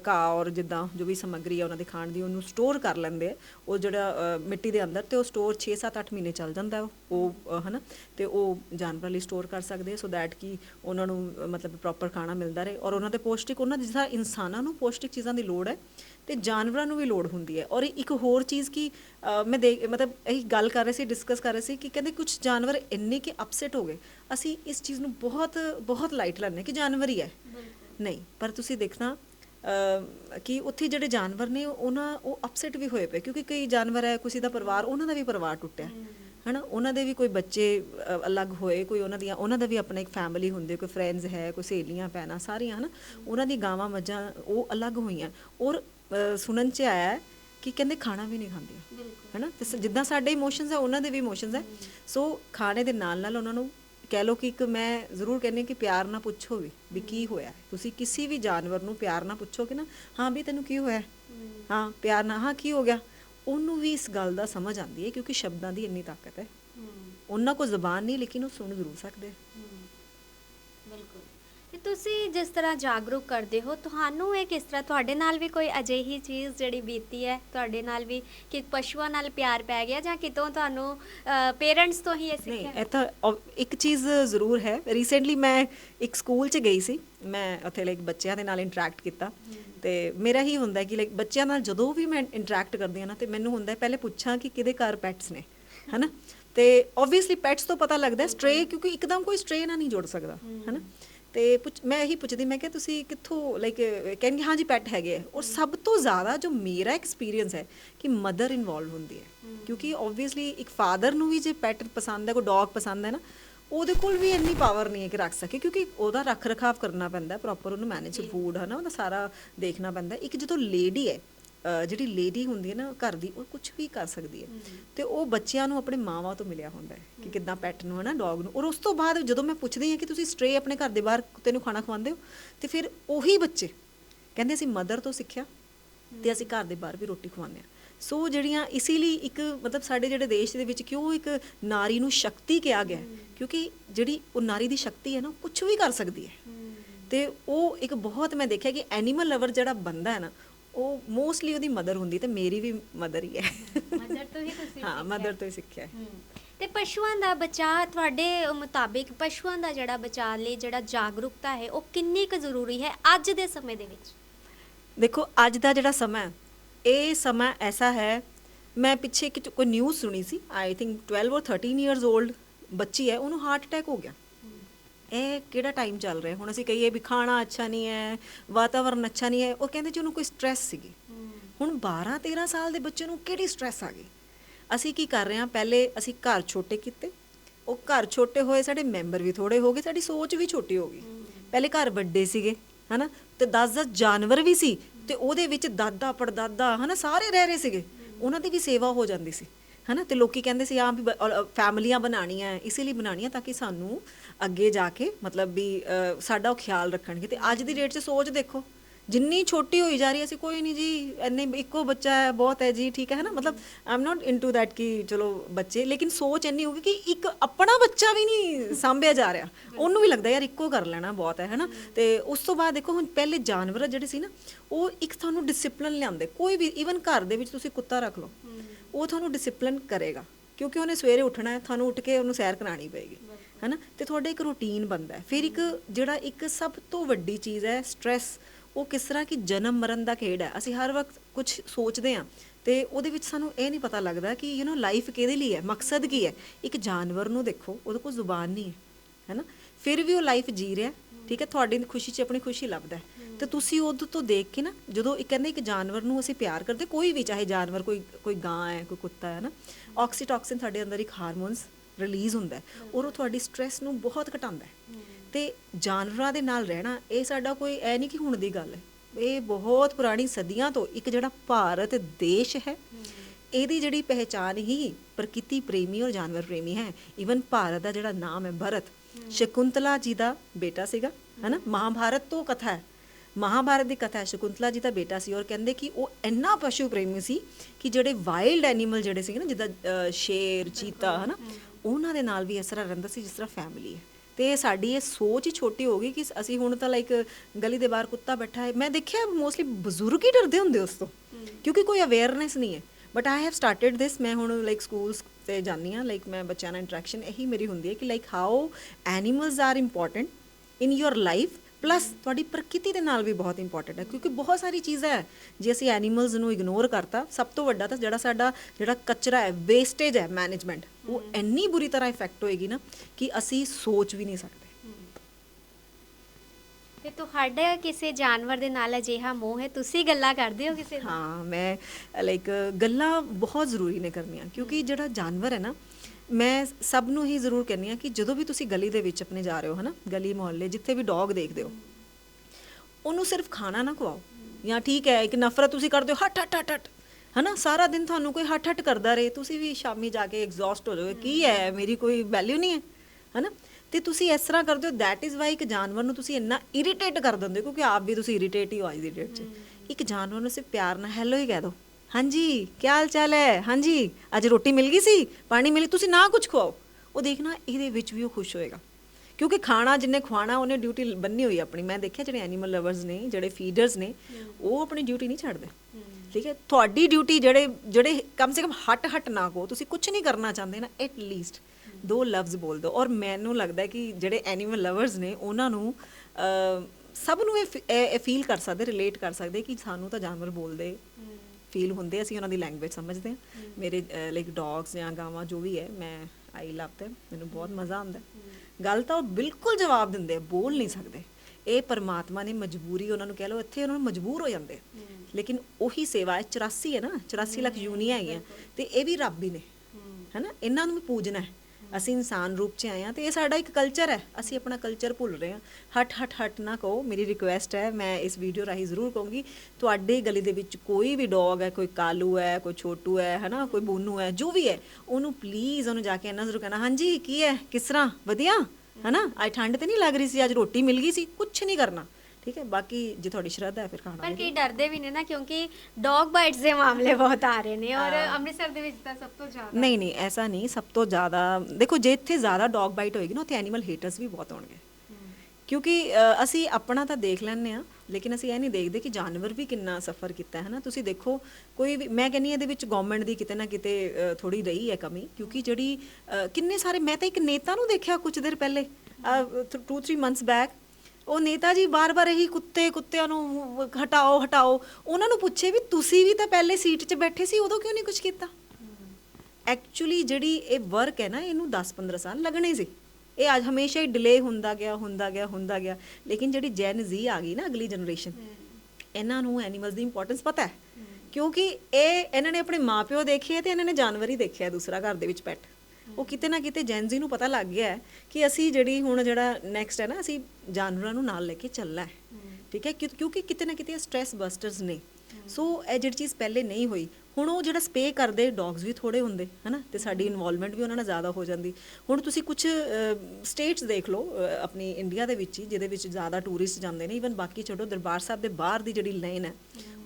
ਘਾਹ ਔਰ ਜਿੱਦਾਂ ਜੋ ਵੀ ਸਮੱਗਰੀ ਆ ਉਹਨਾਂ ਦੇ ਖਾਣ ਦੀ ਉਹਨੂੰ ਸਟੋਰ ਕਰ ਲੈਂਦੇ ਆ। ਉਹ ਜਿਹੜਾ ਮਿੱਟੀ ਦੇ ਅੰਦਰ ਤੇ ਉਹ ਸਟੋਰ 6 7 8 ਮਹੀਨੇ ਚੱਲ ਜਾਂਦਾ ਉਹ ਉਹ ਅ, ਹਨਾ? ਤੇ ਉਹ ਜਾਨਵਰਾਂ ਲਈ ਸਟੋਰ ਕਰ ਸਕਦੇ ਸੋ ਦੈਟ ਕਿ ਉਹਨਾਂ ਨੂੰ ਮਤਲਬ ਪ੍ਰੋਪਰ ਖਾਣਾ ਮਿਲਦਾ ਰਹੇ। ਔਰ ਉਹਨਾਂ ਦੇ ਪੌਸ਼ਟਿਕ ਉਹਨਾਂ ਜਿਸ ਤਰ੍ਹਾਂ ਇਨਸਾਨਾਂ ਨੂੰ ਪੌਸ਼ਟਿਕ ਚੀਜ਼ਾਂ ਦੀ ਲੋੜ ਹੈ ਤੇ ਜਾਨਵਰਾਂ ਨੂੰ ਵੀ ਲੋੜ ਹੁੰਦੀ ਹੈ। ਔਰ ਇੱਕ ਹੋਰ ਚੀਜ਼ ਕੀ ਮੈਂ ਦੇ ਮਤਲਬ ਇਹੀ ਗੱਲ ਕਰ ਰਹੇ ਸੀ ਡਿਸਕਸ ਕਰ ਰਹੇ ਸੀ ਕਿ ਕਹਿੰਦੇ ਕੁਝ ਜਾਨਵਰ ਇੰਨੇ ਕਿ ਅਪਸੈਟ ਹੋ ਗਏ। ਅਸੀਂ ਇਸ ਚੀਜ਼ ਨੂੰ ਬਹੁਤ ਬਹੁਤ ਲਾਈਟ ਲੈਂਦੇ ਕਿ ਜਾਨਵਰ ਹੀ ਹੈ। ਨਹੀਂ ਪਰ ਤੁਸੀਂ ਦੇਖਣਾ ਕਿ ਉੱਥੇ ਜਿਹੜੇ ਜਾਨਵਰ ਨੇ ਉਹਨਾਂ ਉਹ ਅਪਸੈਟ ਵੀ ਹੋਏ ਪਏ ਕਿਉਂਕਿ ਕਈ ਜਾਨਵਰ ਹੈ ਕਿਸੇ ਦਾ ਪਰਿਵਾਰ ਉਹਨਾਂ ਦਾ ਵੀ ਪਰਿਵਾਰ ਟੁੱਟਿਆ। ਹਨਾ ਉਹਨਾਂ ਦੇ ਵੀ ਕੋਈ ਬੱਚੇ ਅਲੱਗ ਹੋਏ ਕੋਈ ਉਹਨਾਂ ਦੀਆਂ ਉਹਨਾਂ ਦਾ ਵੀ ਆਪਣਾ ਇੱਕ ਫੈਮਿਲੀ ਹੁੰਦੀ ਕੋਈ ਫਰੈਂਡਸ ਹੈ ਕੋਈ ਸਹੇਲੀਆਂ ਪੈਣਾ ਸਾਰੀਆਂ ਹਨਾ ਉਹਨਾਂ ਦੀ ਗਾਵਾਂ ਮੱਝਾਂ ਉਹ ਅਲੱਗ ਹੋਈਆਂ। ਔਰ ਸੁਣਨ ਚ ਆਇਆ ਕਿ ਕਹਿੰਦੇ ਖਾਣਾ ਵੀ ਨਹੀਂ ਖਾਂਦੀਆਂ। ਹੈਨਾ ਤੇ ਜਿੱਦਾਂ ਸਾਡੇ ਇਮੋਸ਼ਨਸ ਹੈ ਉਹਨਾਂ ਦੇ ਵੀ ਇਮੋਸ਼ਨਸ ਹੈ। ਸੋ ਖਾਣੇ ਦੇ ਨਾਲ ਨਾਲ ਉਹਨਾਂ ਨੂੰ ਕਹਿ ਲਓ ਕਿ ਇੱਕ ਮੈਂ ਜ਼ਰੂਰ ਕਹਿੰਦੀ ਹਾਂ ਕਿ ਪਿਆਰ ਨਾਲ ਪੁੱਛੋ ਵੀ ਵੀ ਕੀ ਹੋਇਆ। ਤੁਸੀਂ ਕਿਸੇ ਵੀ ਜਾਨਵਰ ਨੂੰ ਪਿਆਰ ਨਾਲ ਪੁੱਛੋਗੇ ਨਾ ਹਾਂ ਵੀ ਤੈਨੂੰ ਕੀ ਹੋਇਆ? ਹੈ? ਪਿਆਰ ਨਾਲ ਹਾਂ ਕੀ ਹੋ ਗਿਆ? ਉਹਨੂੰ ਵੀ ਇਸ ਗੱਲ ਦਾ ਸਮਝ ਆਉਂਦੀ ਹੈ ਕਿਉਂਕਿ ਸ਼ਬਦਾਂ ਦੀ ਇੰਨੀ ਤਾਕਤ ਹੈ। ਉਹਨਾਂ ਕੋਲ ਜ਼ਬਾਨ ਨਹੀਂ ਲੇਕਿਨ ਉਹ ਸੁਣ ਜ਼ਰੂਰ ਸਕਦੇ। ਹੈ। ਤੇ ਤੁਸੀਂ ਜਿਸ ਤਰ੍ਹਾਂ ਜਾਗਰੂਕ ਕਰਦੇ ਹੋ ਤੁਹਾਨੂੰ ਇਹ ਕਿਸ ਤਰ੍ਹਾਂ ਤੁਹਾਡੇ ਨਾਲ ਵੀ ਕੋਈ ਅਜਿਹੀ ਚੀਜ਼ ਜਿਹੜੀ ਬੀਤੀ ਹੈ ਤੁਹਾਡੇ ਨਾਲ ਵੀ ਕਿ ਪਸ਼ੂਆਂ ਨਾਲ ਪਿਆਰ ਪੈ ਗਿਆ ਜਾਂ ਕਿਤੋਂ ਤੁਹਾਨੂੰ ਪੇਰੈਂਟਸ ਤੋਂ ਹੀ ਇਹ ਨਹੀਂ ਸਿੱਖਿਆ ਇਹ ਤਾਂ ਇੱਕ ਚੀਜ਼ ਜ਼ਰੂਰ ਹੈ। ਰੀਸੈਂਟਲੀ ਮੈਂ ਇੱਕ ਸਕੂਲ 'ਚ ਗਈ ਸੀ। ਮੈਂ ਉੱਥੇ ਲਾਈਕ ਬੱਚਿਆਂ ਦੇ ਨਾਲ ਇੰਟਰੈਕਟ ਕੀਤਾ। ਤੇ ਮੇਰਾ ਹੀ ਹੁੰਦਾ ਕਿ ਲਾਈਕ ਬੱਚਿਆਂ ਨਾਲ ਜਦੋਂ ਵੀ ਮੈਂ ਇੰਟਰੈਕਟ ਕਰਦੀ ਹਾਂ ਨਾ ਤੇ ਮੈਨੂੰ ਹੁੰਦਾ ਪਹਿਲੇ ਪੁੱਛਾਂ ਕਿ ਕਿਹਦੇ ਘਰ ਪੈਟਸ ਨੇ ਹਨਾ? ਤੇ ਆਬਵੀਅਸਲੀ ਪੈਟਸ ਤੋਂ ਪਤਾ ਲੱਗਦਾ ਸਟ੍ਰੇ ਕਿਉਂਕਿ ਇੱਕਦਮ ਕੋਈ ਸਟ੍ਰੇ ਨਾਲ ਨਹੀਂ ਜੁੜ ਸਕਦਾ ਹਨਾ? ਤੇ ਪੁੱਛ- ਮੈਂ ਇਹੀ ਪੁੱਛਦੀ ਮੈਂ ਕਿ ਤੁਸੀਂ ਕਿੱਥੋਂ ਲਾਈਕ ਕਹਿੰਗੇ ਹਾਂ ਜੀ ਪੈਟ ਹੈਗੇ ਆ। ਔਰ ਸਭ ਤੋਂ ਜ਼ਿਆਦਾ ਜੋ ਮੇਰਾ ਐਕਸਪੀਰੀਅੰਸ ਹੈ ਕਿ ਮਦਰ ਇਨਵੋਲਵ ਹੁੰਦੀ ਹੈ। ਕਿਉਂਕਿ ਆਬਵੀਅਸਲੀ ਇੱਕ ਫਾਦਰ ਨੂੰ ਵੀ ਜੇ ਪੈਟ ਪਸੰਦ ਹੈ ਕੋਈ ਡੌਗ ਪਸੰਦ ਹੈ ਨਾ ਉਹਦੇ ਕੋਲ ਵੀ ਇੰਨੀ ਪਾਵਰ ਨਹੀਂ ਹੈ ਕਿ ਰੱਖ ਸਕੇ ਕਿਉਂਕਿ ਉਹਦਾ ਰੱਖ ਰਖਾਵ ਕਰਨਾ ਪੈਂਦਾ ਪ੍ਰੋਪਰ ਉਹਨੂੰ ਮੈਨੇਜ ਫੂਡ ਹੈ ਨਾ ਉਹਦਾ ਸਾਰਾ ਦੇਖਣਾ ਪੈਂਦਾ। ਇੱਕ ਜਦੋਂ ਲੇਡੀ ਹੈ ਜਿਹੜੀ ਲੇਡੀ ਹੁੰਦੀ ਹੈ ਨਾ ਘਰ ਦੀ ਉਹ ਕੁਝ ਵੀ ਕਰ ਸਕਦੀ ਹੈ। ਤੇ ਉਹ ਬੱਚਿਆਂ ਨੂੰ ਆਪਣੇ ਮਾਵਾਂ ਤੋਂ ਮਿਲਿਆ ਹੁੰਦਾ ਹੈ ਕਿ ਕਿੱਦਾਂ ਪੈਟ ਨੂੰ ਹੈ ਨਾ ਡੌਗ ਨੂੰ। ਔਰ ਉਸ ਤੋਂ ਬਾਅਦ ਜਦੋਂ ਮੈਂ ਪੁੱਛਦੀ ਹਾਂ ਕਿ ਤੁਸੀਂ ਸਟ੍ਰੇ ਆਪਣੇ ਘਰ ਦੇ ਬਾਹਰ ਕੁੱਤੇ ਨੂੰ ਖਾਣਾ ਖਵਾਉਂਦੇ ਹੋ ਤੇ ਫਿਰ ਉਹੀ ਬੱਚੇ ਕਹਿੰਦੇ ਅਸੀਂ ਮਦਰ ਤੋਂ ਸਿੱਖਿਆ ਤੇ ਅਸੀਂ ਘਰ ਦੇ ਬਾਹਰ ਵੀ ਰੋਟੀ ਖਵਾਉਂਦੇ ਹਾਂ। ਸੋ ਜਿਹੜੀਆਂ ਇਸੇ ਲਈ ਇੱਕ ਮਤਲਬ ਸਾਡੇ ਜਿਹੜੇ ਦੇਸ਼ ਦੇ ਵਿੱਚ ਕਿਉਂ ਇੱਕ ਨਾਰੀ ਨੂੰ ਸ਼ਕਤੀ ਕਿਹਾ ਗਿਆ? ਕਿਉਂਕਿ ਜਿਹੜੀ ਉਹ ਨਾਰੀ ਦੀ ਸ਼ਕਤੀ ਹੈ ਨਾ ਕੁਝ ਵੀ ਕਰ ਸਕਦੀ ਹੈ। ਤੇ ਉਹ ਇੱਕ ਬਹੁਤ ਮੈਂ ਦੇਖਿਆ ਕਿ ਐਨੀਮਲ ਲਵਰ ਜਿਹੜਾ ਬੰਦਾ ਹੈ ਨਾ ਉਹ ਮੋਸਟਲੀ ਉਹਦੀ ਮਦਰ ਹੁੰਦੀ ਤੇ ਮੇਰੀ ਵੀ ਮਦਰ ਹੀ ਹੈ। ਮਦਰ ਤੋਂ ਹੀ ਤੁਸੀਂ ਹਾਂ ਮਦਰ ਤੋਂ ਹੀ ਸਿੱਖਿਆ ਹੈ। ਤੇ ਪਸ਼ੂਆਂ ਦਾ ਬਚਾਅ ਤੁਹਾਡੇ ਮੁਤਾਬਿਕ ਪਸ਼ੂਆਂ ਦਾ ਜਿਹੜਾ ਬਚਾਅ ਲਈ ਜਿਹੜਾ ਜਾਗਰੂਕਤਾ ਹੈ ਉਹ ਕਿੰਨੀ ਕੁ ਜ਼ਰੂਰੀ ਹੈ ਅੱਜ ਦੇ ਸਮੇਂ ਦੇ ਵਿੱਚ? ਦੇਖੋ ਅੱਜ ਦਾ ਜਿਹੜਾ ਸਮਾਂ ਇਹ ਸਮਾਂ ਐਸਾ ਹੈ ਮੈਂ ਪਿੱਛੇ ਕਿਤੇ ਕੋਈ ਨਿਊਜ਼ ਸੁਣੀ ਸੀ ਆਈ ਥਿੰਕ 12 ਔਰ 13 ਇਅਰਸ 올ਡ ਬੱਚੀ ਹੈ ਉਹਨੂੰ ਹਾਰਟ ਅਟੈਕ ਹੋ ਗਿਆ। ਇਹ ਕਿਹੜਾ ਟਾਈਮ ਚੱਲ ਰਿਹਾ? ਹੁਣ ਅਸੀਂ ਕਹੀਏ ਵੀ ਖਾਣਾ ਅੱਛਾ ਨਹੀਂ ਹੈ, ਵਾਤਾਵਰਨ ਅੱਛਾ ਨਹੀਂ ਹੈ, ਉਹ ਕਹਿੰਦੇ ਜੀ ਉਹਨੂੰ ਕੋਈ ਸਟ੍ਰੈਸ ਸੀਗੀ। ਹੁਣ 12 13 ਸਾਲ ਦੇ ਬੱਚੇ ਨੂੰ ਕਿਹੜੀ ਸਟ੍ਰੈਸ ਆ ਗਈ? ਅਸੀਂ ਕੀ ਕਰ ਰਹੇ ਹਾਂ? ਪਹਿਲੇ ਅਸੀਂ ਘਰ ਛੋਟੇ ਕੀਤੇ। ਉਹ ਘਰ ਛੋਟੇ ਹੋਏ ਸਾਡੇ ਮੈਂਬਰ ਵੀ ਥੋੜੇ ਹੋ ਗਏ, ਸਾਡੀ ਸੋਚ ਵੀ ਛੋਟੀ ਹੋ ਗਈ। ਪਹਿਲੇ ਘਰ ਵੱਡੇ ਸੀਗੇ, ਹਨਾ? ਤੇ 10-10 ਜਾਨਵਰ ਵੀ ਸੀ ਤੇ ਉਹਦੇ ਵਿੱਚ ਦਾਦਾ ਪੜਦਾਦਾ ਹਨਾ? ਸਾਰੇ ਰਹਿ ਰਹੇ ਸੀਗੇ। ਉਹਨਾਂ ਦੀ ਵੀ ਸੇਵਾ ਹੋ ਜਾਂਦੀ ਸੀ। ਹਨਾ? ਤੇ ਲੋਕੀ ਕਹਿੰਦੇ ਸੀ ਆ ਵੀ ਫੈਮਲੀਆਂ ਬਣਾਉਣੀਆਂ ਹੈ, ਇਸੇ ਲਈ ਬਣਾਉਣੀਆਂ ਤਾਂ ਕਿ ਸਾਨੂੰ ਅੱਗੇ ਜਾ ਕੇ ਮਤਲਬ ਵੀ ਸਾਡਾ ਉਹ ਖਿਆਲ ਰੱਖਣਗੇ। ਤੇ ਅੱਜ ਦੀ ਡੇਟ 'ਚ ਸੋਚ ਦੇਖੋ ਜਿੰਨੀ ਛੋਟੀ ਹੋਈ ਜਾ ਰਹੀ ਹੈ ਅਸੀਂ ਕੋਈ ਨਹੀਂ ਜੀ ਇੰਨੇ ਇੱਕੋ ਬੱਚਾ ਹੈ ਬਹੁਤ ਹੈ ਜੀ ਠੀਕ ਹੈ ਨਾ ਮਤਲਬ I am not into that ਕਿ ਚਲੋ ਬੱਚੇ ਲੇਕਿਨ ਸੋਚ ਇੰਨੀ ਹੋ ਗਈ ਕਿ ਇੱਕ ਆਪਣਾ ਬੱਚਾ ਵੀ ਨਹੀਂ ਸਾਂਭਿਆ ਜਾ ਰਿਹਾ। ਉਹਨੂੰ ਵੀ ਲੱਗਦਾ ਯਾਰ ਇੱਕੋ ਕਰ ਲੈਣਾ ਬਹੁਤ ਹੈ ਹੈਨਾ? ਤੇ ਉਸ ਤੋਂ ਬਾਅਦ ਦੇਖੋ ਹੁਣ ਪਹਿਲੇ ਜਾਨਵਰ ਜਿਹੜੇ ਸੀ ਨਾ ਉਹ ਇੱਕ ਤੁਹਾਨੂੰ ਡਿਸਪਲਿਨ ਲਿਆਉਂਦੇ। ਕੋਈ ਵੀ ਈਵਨ ਘਰ ਦੇ ਵਿੱਚ ਤੁਸੀਂ ਕੁੱਤਾ ਰੱਖ ਲਓ। ਉਹ ਤੁਹਾਨੂੰ ਡਿਸਪਲਿਨ ਕਰੇਗਾ। ਕਿਉਂਕਿ ਉਹਨੇ ਸਵੇਰੇ ਉੱਠਣਾ ਹੈ, ਤੁਹਾਨੂੰ ਉੱਠ ਕੇ ਉਹਨੂੰ ਸੈਰ ਕਰਾਣੀ ਪਏਗੀ। ਹੈਨਾ? ਤੇ ਤੁਹਾਡਾ ਇੱਕ ਰੁਟੀਨ ਬਣਦਾ ਹੈ। ਫਿਰ ਇੱਕ ਜਿਹੜਾ ਇੱਕ ਸਭ ਤੋਂ ਵੱਡੀ ਚੀਜ਼ ਹੈ ਸਟ्रेस ਉਹ ਕਿਸ ਤਰ੍ਹਾਂ ਕਿ ਜਨਮ ਮਰਨ ਦਾ ਖੇਡ ਹੈ। ਅਸੀਂ ਹਰ ਵਕਤ ਕੁਝ ਸੋਚਦੇ ਹਾਂ ਤੇ ਉਹਦੇ ਵਿੱਚ ਸਾਨੂੰ ਇਹ ਨਹੀਂ ਪਤਾ ਲੱਗਦਾ ਕਿ ਯੂ نو ਲਾਈਫ ਕਿਹਦੇ ਲਈ ਹੈ? ਮਕਸਦ ਕੀ ਹੈ? ਇੱਕ ਜਾਨਵਰ ਨੂੰ ਦੇਖੋ, ਉਹਦੇ ਕੋਲ ਜ਼ੁਬਾਨ ਨਹੀਂ ਹੈ। ਹੈਨਾ? ਫਿਰ ਵੀ ਉਹ ਲਾਈਫ ਜੀ ਰਿਹਾ ਠੀਕ ਹੈ? ਤੁਹਾਡੀ ਖੁਸ਼ੀ 'ਚ ਆਪਣੀ ਖੁਸ਼ੀ ਲੱਭਦਾ ਹੈ। ਤੇ ਤੁਸੀਂ ਉਹਦੇ ਤੋਂ ਦੇਖ ਕੇ ਨਾ, ਜਦੋਂ ਇੱਕ ਕਹਿੰਦੇ ਇੱਕ ਜਾਨਵਰ ਨੂੰ ਅਸੀਂ ਪਿਆਰ ਕਰਦੇ, ਕੋਈ ਵੀ ਚਾਹੇ ਜਾਨਵਰ, ਕੋਈ ਕੋਈ ਗਾਂ ਹੈ, ਕੋਈ ਕੁੱਤਾ ਹੈ ਨਾ ਆਕਸੀਟੋਕਸਿਨ ਸਾਡੇ ਅੰਦਰ ਇੱਕ ਹਾਰਮੋਨਸ ਰਿਲੀਜ਼ ਹੁੰਦਾ ਔਰ ਉਹ ਤੁਹਾਡੀ ਸਟ्रेस ਨੂੰ ਬਹੁਤ ਘਟਾਉਂਦਾ ਹੈ। ਤੇ ਜਾਨਵਰਾਂ ਦੇ ਨਾਲ ਰਹਿਣਾ, ਇਹ ਸਾਡਾ ਕੋਈ ਐ ਨਹੀਂ ਕਿ ਹੁਣ ਦੀ ਗੱਲ ਹੈ। ਇਹ ਬਹੁਤ ਪੁਰਾਣੀ ਸਦੀਆਂ ਤੋਂ ਇੱਕ ਜਿਹੜਾ ਭਾਰਤ ਦੇਸ਼ ਹੈ ਇਹਦੀ ਜਿਹੜੀ ਪਹਿਚਾਨ ਹੀ ਪ੍ਰਕਿਰਤੀ ਪ੍ਰੇਮੀ ਔਰ ਜਾਨਵਰ ਪ੍ਰੇਮੀ ਹੈ। ਇਵਨ ਭਾਰਤ ਦਾ ਜਿਹੜਾ ਨਾਮ ਹੈ ਭਰਤ ਸ਼ਕੁੰਤਲਾ ਜੀ ਦਾ ਬੇਟਾ ਸੀਗਾ ਹੈਨਾ? ਮਹਾਭਾਰਤ ਤੋਂ ਕਥਾ ਹੈ। ਮਹਾਭਾਰਤ ਦੀ ਕਥਾ ਹੈ ਸ਼ਕੁੰਤਲਾ ਜੀ ਦਾ ਬੇਟਾ ਸੀ ਔਰ ਕਹਿੰਦੇ ਕਿ ਉਹ ਇੰਨਾ ਪਸ਼ੂ ਪ੍ਰੇਮੀ ਸੀ ਕਿ ਜਿਹੜੇ ਵਾਈਲਡ ਐਨੀਮਲ ਜਿਹੜੇ ਸੀਗੇ ਨਾ ਜਿੱਦਾਂ ਸ਼ੇਰ ਚੀਤਾ ਹਨਾ? ਉਹਨਾਂ ਦੇ ਨਾਲ ਵੀ ਇਸ ਤਰ੍ਹਾਂ ਰਹਿੰਦਾ ਸੀ ਜਿਸ ਤਰ੍ਹਾਂ ਫੈਮਿਲੀ ਹੈ। ਤੇ ਸਾਡੀ ਇਹ ਸੋਚ ਹੀ ਛੋਟੀ ਹੋ ਗਈ ਕਿ ਅਸੀਂ ਹੁਣ ਤਾਂ ਲਾਈਕ ਗਲੀ ਦੇ ਬਾਹਰ ਕੁੱਤਾ ਬੈਠਾ ਹੈ। ਮੈਂ ਦੇਖਿਆ ਮੋਸਟਲੀ ਬਜ਼ੁਰਗ ਹੀ ਡਰਦੇ ਹੁੰਦੇ ਉਸ ਤੋਂ ਕਿਉਂਕਿ ਕੋਈ ਅਵੇਅਰਨੈਸ ਨਹੀਂ ਹੈ। But I have started this ਮੈਂ ਹੁਣ ਲਾਈਕ ਸਕੂਲਸ ਤੇ ਜਾਂਦੀ ਹਾਂ ਲਾਈਕ ਮੈਂ ਬੱਚਿਆਂ ਨਾਲ ਇੰਟਰੈਕਸ਼ਨ ਇਹੀ ਮੇਰੀ ਹੁੰਦੀ ਹੈ ਕਿ like how animals are important in your life plus ਤੁਹਾਡੀ ਪ੍ਰਕਿਰਤੀ ਦੇ ਨਾਲ ਵੀ ਬਹੁਤ ਇੰਪੋਰਟੈਂਟ ਹੈ ਕਿਉਂਕਿ ਬਹੁਤ ਸਾਰੀ ਚੀਜ਼ਾਂ ਹੈ ਜੇ ਅਸੀਂ ਐਨੀਮਲਸ ਨੂੰ ਇਗਨੋਰ ਕਰਤਾ ਸਭ ਤੋਂ ਵੱਡਾ ਤਾਂ ਜਿਹੜਾ ਸਾਡਾ ਜਿਹੜਾ ਕਚਰਾ ਹੈ ਵੇਸਟੇਜ ਹੈ ਮੈਨੇਜਮੈਂਟ ਉਹ ਇੰਨੀ ਬੁਰੀ ਤਰ੍ਹਾਂ ਇਫੈਕਟ ਹੋਏਗੀ ਨਾ ਕਿ ਅਸੀਂ ਸੋਚ ਵੀ ਨਹੀਂ ਸਕਦੇ। ਤੇ ਤੁਹਾਡਾ ਕਿਸੇ ਜਾਨਵਰ ਦੇ ਨਾਲ ਅਜਿਹਾ ਮੋਹ ਹੈ? ਤੁਸੀਂ ਗੱਲਾਂ ਕਰਦੇ ਹੋ ਕਿਸੇ ਨਾਲ? ਹਾਂ ਮੈਂ ਲਾਈਕ ਗੱਲਾਂ ਬਹੁਤ ਜ਼ਰੂਰੀ ਨੇ ਕਰਨੀਆਂ ਕਿਉਂਕਿ ਜਿਹੜਾ ਜਾਨਵਰ ਹੈ ਨਾ ਮੈਂ ਸਭ ਨੂੰ ਹੀ ਜ਼ਰੂਰ ਕਹਿੰਦੀ ਆ ਕਿ ਜਦੋਂ ਵੀ ਤੁਸੀਂ ਗਲੀ ਦੇ ਵਿੱਚ ਆਪਣੇ ਜਾ ਰਹੇ ਹੋ ਹਨਾ ਗਲੀ ਮੁਹੱਲੇ ਜਿੱਥੇ ਵੀ ਡੌਗ ਦੇਖਦੇ ਹੋ ਉਹਨੂੰ ਸਿਰਫ ਖਾਣਾ ਨਾ ਖਵਾਓ ਜਾਂ ਠੀਕ ਹੈ ਇੱਕ ਨਫ਼ਰਤ ਤੁਸੀਂ ਕਰਦੇ ਹੋ ਹਟ ਹਟ ਹਟ ਹਟ ਹਨਾ ਸਾਰਾ ਦਿਨ ਤੁਹਾਨੂੰ ਕੋਈ ਹਟ ਹਟ ਕਰਦਾ ਰਹੇ ਤੁਸੀਂ ਵੀ ਸ਼ਾਮੀ ਜਾ ਕੇ ਐਗਜ਼ੌਸਟ ਹੋ ਜਾਓਗੇ ਕੀ ਹੈ ਮੇਰੀ ਕੋਈ ਵੈਲਿਊ ਨਹੀਂ ਹੈ ਹਨਾ? ਤੇ ਤੁਸੀਂ ਇਸ ਤਰ੍ਹਾਂ ਕਰਦੇ ਹੋ ਦੈਟ ਇਜ਼ ਵਾਈ ਇੱਕ ਜਾਨਵਰ ਨੂੰ ਤੁਸੀਂ ਇੰਨਾ ਇਰੀਟੇਟ ਕਰ ਦਿੰਦੇ ਹੋ ਕਿਉਂਕਿ ਆਪ ਵੀ ਤੁਸੀਂ ਇਰੀਟੇਟ ਹੀ ਹੋ ਅੱਜ ਦੀ ਡੇਟ 'ਚ। ਇੱਕ ਜਾਨਵਰ ਨੂੰ ਸਿਰਫ ਪਿਆਰ ਨਾਲ ਹੈਲੋ ਹੀ ਕਹਿ ਦਿਓ ਹਾਂਜੀ ਕੀ ਹਾਲ ਚਾਲ ਹੈ? ਹਾਂਜੀ ਅੱਜ ਰੋਟੀ ਮਿਲ ਗਈ ਸੀ? ਪਾਣੀ ਮਿਲ ਤੁਸੀਂ ਨਾ ਕੁਝ ਖਵਾਓ। ਉਹ ਦੇਖਣਾ ਇਹਦੇ ਵਿੱਚ ਵੀ ਉਹ ਖੁਸ਼ ਹੋਏਗਾ। ਕਿਉਂਕਿ ਖਾਣਾ ਜਿੰਨੇ ਖਵਾਣਾ ਉਹਨੇ ਡਿਊਟੀ ਬੰਨੀ ਹੋਈ ਆਪਣੀ। ਮੈਂ ਦੇਖਿਆ ਜਿਹੜੇ ਐਨੀਮਲ ਲਵਰਸ ਨੇ ਜਿਹੜੇ ਫੀਡਰਸ ਨੇ ਉਹ ਆਪਣੀ ਡਿਊਟੀ ਨਹੀਂ ਛੱਡਦੇ। ਠੀਕ ਹੈ? ਤੁਹਾਡੀ ਡਿਊਟੀ ਜਿਹੜੇ ਜਿਹੜੇ ਕਮ ਸੇ ਕਮ ਹਟ ਹਟ ਨਾ ਕੋ ਤੁਸੀਂ ਕੁਝ ਨਹੀਂ ਕਰਨਾ ਚਾਹੁੰਦੇ ਨਾ ਐਟ ਲੀਸਟ ਦੋ ਲਫ਼ਜ਼ ਬੋਲ ਦਿਓ ਔਰ ਮੈਨੂੰ ਲੱਗਦਾ ਹੈ ਕਿ ਜਿਹੜੇ ਐਨੀਮਲ ਲਵਰਸ ਨੇ ਉਹਨਾਂ ਨੂੰ ਸਭ ਨੂੰ ਇਹ ਫੀਲ ਕਰ ਸਕਦੇ ਰਿਲੇਟ ਕਰ ਸਕਦੇ ਕਿ ਸਾਨੂੰ ਤਾਂ ਜਾਨਵਰ ਬੋਲਦੇ ਫੀਲ ਹੁੰਦੇ ਅਸੀਂ ਉਹਨਾਂ ਦੀ ਲੈਂਗੁਏਜ ਸਮਝਦੇ ਹਾਂ। ਮੇਰੇ ਲਾਈਕ ਡੌਗਸ ਜਾਂ ਗਾਵਾਂ ਜੋ ਵੀ ਹੈ ਮੈਂ ਆਈ ਲਵ them ਮੈਨੂੰ ਬਹੁਤ ਮਜ਼ਾ ਆਉਂਦਾ। ਗੱਲ ਤਾਂ ਉਹ ਬਿਲਕੁਲ ਜਵਾਬ ਦਿੰਦੇ ਆ ਬੋਲ ਨਹੀਂ ਸਕਦੇ। ਇਹ ਪਰਮਾਤਮਾ ਨੇ ਮਜਬੂਰੀ ਉਹਨਾਂ ਨੂੰ ਕਹਿ ਲਓ ਇੱਥੇ ਉਹਨਾਂ ਨੂੰ ਮਜਬੂਰ ਹੋ ਜਾਂਦੇ। ਲੇਕਿਨ ਉਹੀ ਸੇਵਾ ਹੈ 84 ਹੈ ਨਾ 84 ਲੱਖ ਯੂਨੀਆਂ ਹੈਗੀਆਂ ਤੇ ਇਹ ਵੀ ਰੱਬ ਹੀ ਨੇ। ਹੈਨਾ? ਇਹਨਾਂ ਨੂੰ ਵੀ ਪੂਜਣਾ ਹੈ। ਅਸੀਂ ਇਨਸਾਨ ਰੂਪ 'ਚ ਆਏ ਹਾਂ ਤੇ ਇਹ ਸਾਡਾ ਇੱਕ ਕਲਚਰ ਹੈ। ਅਸੀਂ ਆਪਣਾ ਕਲਚਰ ਭੁੱਲ ਰਹੇ ਹਾਂ। ਹਟ ਹਟ ਹਟ ਨਾ ਕਹੋ, ਮੇਰੀ ਰਿਕੁਐਸਟ ਹੈ, ਮੈਂ ਇਸ ਵੀਡੀਓ ਰਾਹੀਂ ਜ਼ਰੂਰ ਕਹੂੰਗੀ, ਤੁਹਾਡੇ ਗਲੀ ਦੇ ਵਿੱਚ ਕੋਈ ਵੀ ਡੌਗ ਹੈ, ਕੋਈ ਕਾਲੂ ਹੈ, ਕੋਈ ਛੋਟੂ ਹੈ, ਹਨਾ, ਕੋਈ ਬੋਨੂ ਹੈ, ਜੋ ਵੀ ਹੈ, ਉਹਨੂੰ ਪਲੀਜ਼ ਉਹਨੂੰ ਜਾ ਕੇ ਇੰਨਾ ਜ਼ਰੂਰ ਕਹਿਣਾ, ਹਾਂਜੀ, ਕੀ ਹੈ? ਕਿਸ ਤਰ੍ਹਾਂ? ਵਧੀਆ? ਹਨਾ? ਅੱਜ ਠੰਡ ਤੇ ਨਹੀਂ ਲੱਗ ਰਹੀ ਸੀ, ਅੱਜ ਰੋਟੀ ਮਿਲ ਗਈ ਸੀ ਕੁਝ ਨਹੀਂ ਕਰਨਾ। ਠੀਕ ਹੈ ਬਾਕੀ ਜੇ ਤੁਹਾਡੀ ਸ਼ਰਧਾ ਹੈ ਫਿਰ ਖਾਣਾ ਪਰ ਕਈ ਡਰਦੇ ਵੀ ਨੇ ਨਾ ਕਿਉਂਕਿ ਡੌਗ ਬਾਈਟਸ ਦੇ ਮਾਮਲੇ ਬਹੁਤ ਆ ਰਹੇ ਨੇ ਔਰ ਅੰਮ੍ਰਿਤਸਰ ਦੇ ਵਿੱਚ ਤਾਂ ਸਭ ਤੋਂ ਜ਼ਿਆਦਾ ਨਹੀਂ ਨਹੀਂ ਐਸਾ ਨਹੀਂ ਸਭ ਤੋਂ ਜ਼ਿਆਦਾ ਦੇਖੋ ਜੇ ਇੱਥੇ ਜ਼ਿਆਦਾ ਡੌਗ ਬਾਈਟ ਹੋਏਗੀ ਨਾ ਉੱਥੇ ਐਨੀਮਲ ਹੇਟਰਸ ਵੀ ਬਹੁਤ ਹੋਣਗੇ। ਕਿਉਂਕਿ ਅਸੀਂ ਆਪਣਾ ਤਾਂ ਦੇਖ ਲੈਂਦੇ ਆ ਲੇਕਿਨ ਅਸੀਂ ਇਹ ਨਹੀਂ ਦੇਖਦੇ ਕਿ ਜਾਨਵਰ ਵੀ ਕਿੰਨਾ ਸਫਰ ਕੀਤਾ ਹੈ ਨਾ ਤੁਸੀਂ ਦੇਖੋ ਕੋਈ ਵੀ ਮੈਂ ਕਹਿੰਨੀ ਇਹਦੇ ਵਿੱਚ ਗਵਰਨਮੈਂਟ ਦੀ ਕਿਤੇ ਨਾ ਕਿਤੇ ਥੋੜੀ ਰਹੀ ਹੈ ਕਮੀ ਕਿਉਂਕਿ ਜਿਹੜੀ ਕਿੰਨੇ ਸਾਰੇ ਮੈਂ ਤਾਂ ਇੱਕ ਨੇਤਾ ਨੂੰ ਦੇਖਿਆ ਕੁਝ ਦਿਨ ਪਹਿਲੇ 2 3 ਮੰਥਸ ਬੈਕ ਉਹ ਨੇਤਾ ਜੀ ਬਾਰ-ਬਾਰ ਇਹੀ ਕੁੱਤੇ, ਕੁੱਤਿਆਂ ਨੂੰ ਹਟਾਓ ਹਟਾਓ। ਉਹਨਾਂ ਨੂੰ ਪੁੱਛੇ ਵੀ ਤੁਸੀਂ ਵੀ ਤਾਂ ਪਹਿਲੇ ਸੀਟ 'ਚ ਬੈਠੇ ਸੀ, ਉਦੋਂ ਕਿਉਂ ਨਹੀਂ ਕੁਝ ਕੀਤਾ? ਐਕਚੁਅਲੀ ਜਿਹੜੀ ਇਹ ਵਰਕ ਹੈ ਨਾ, ਇਹਨੂੰ 10-15 ਸਾਲ ਲੱਗਣੇ ਸੀ। ਇਹ ਅੱਜ ਹਮੇਸ਼ਾ ਹੀ ਡਿਲੇ ਹੁੰਦਾ ਗਿਆ ਹੁੰਦਾ ਗਿਆ ਹੁੰਦਾ ਗਿਆ। ਲੇਕਿਨ ਜਿਹੜੀ ਜੈਨ ਜ਼ੀ ਆ ਗਈ ਨਾ ਅਗਲੀ ਜਨਰੇਸ਼ਨ ਇਹਨਾਂ ਨੂੰ ਐਨੀਮਲਸ ਦੀ ਇੰਪੋਰਟੈਂਸ ਪਤਾ ਹੈ। ਕਿਉਂਕਿ ਇਹ, ਇਹਨਾਂ ਨੇ ਆਪਣੇ ਮਾਪਿਓ ਦੇਖੇ ਤੇ ਇਹਨਾਂ ਨੇ ਜਾਨਵਰ ਹੀ ਦੇਖਿਆ ਦੂਸਰਾ ਘਰ ਦੇ ਵਿੱਚ ਪੈਟ ਉਹ ਕਿਤੇ ਨਾ ਕਿਤੇ ਜੈਨਜ਼ੀ ਨੂੰ ਪਤਾ ਲੱਗ ਗਿਆ ਹੈ ਕਿ ਅਸੀਂ ਜਿਹੜੀ ਹੁਣ ਜਿਹੜਾ ਨੈਕਸਟ ਹੈ ਨਾ ਅਸੀਂ ਜਾਨਵਰਾਂ ਨੂੰ ਨਾਲ ਲੈ ਕੇ ਚੱਲਣਾ ਹੈ। ਠੀਕ ਹੈ? ਕਿਉਂ- ਕਿਉਂਕਿ ਕਿਤੇ ਨਾ ਕਿਤੇ ਸਟ੍ਰੈਸ ਬਸਟਰਸ ਨੇ। ਸੋ ਇਹ ਜਿਹੜੀ ਚੀਜ਼ ਪਹਿਲੇ ਨਹੀਂ ਹੋਈ ਹੁਣ ਉਹ ਜਿਹੜਾ ਸਪੇ ਕਰਦੇ ਡੌਗਸ ਵੀ ਥੋੜੇ ਹੁੰਦੇ, ਹਨਾ, ਤੇ ਸਾਡੀ ਇਨਵੋਲਵਮੈਂਟ ਵੀ ਉਹਨਾਂ ਨਾਲ ਜ਼ਿਆਦਾ ਹੋ ਜਾਂਦੀ। ਹੁਣ ਤੁਸੀਂ ਕੁਝ ਸਟੇਟਸ ਦੇਖ ਲਓ ਆਪਣੀ ਇੰਡੀਆ ਦੇ ਵਿੱਚ ਹੀ, ਜਿਹਦੇ ਵਿੱਚ ਜ਼ਿਆਦਾ ਟੂਰਿਸਟ ਜਾਂਦੇ ਨੇ ਇਵਨ ਬਾਕੀ ਛੱਡੋ, ਦਰਬਾਰ ਸਾਹਿਬ ਦੇ ਬਾਹਰ ਦੀ ਜਿਹੜੀ ਲਾਈਨ ਹੈ,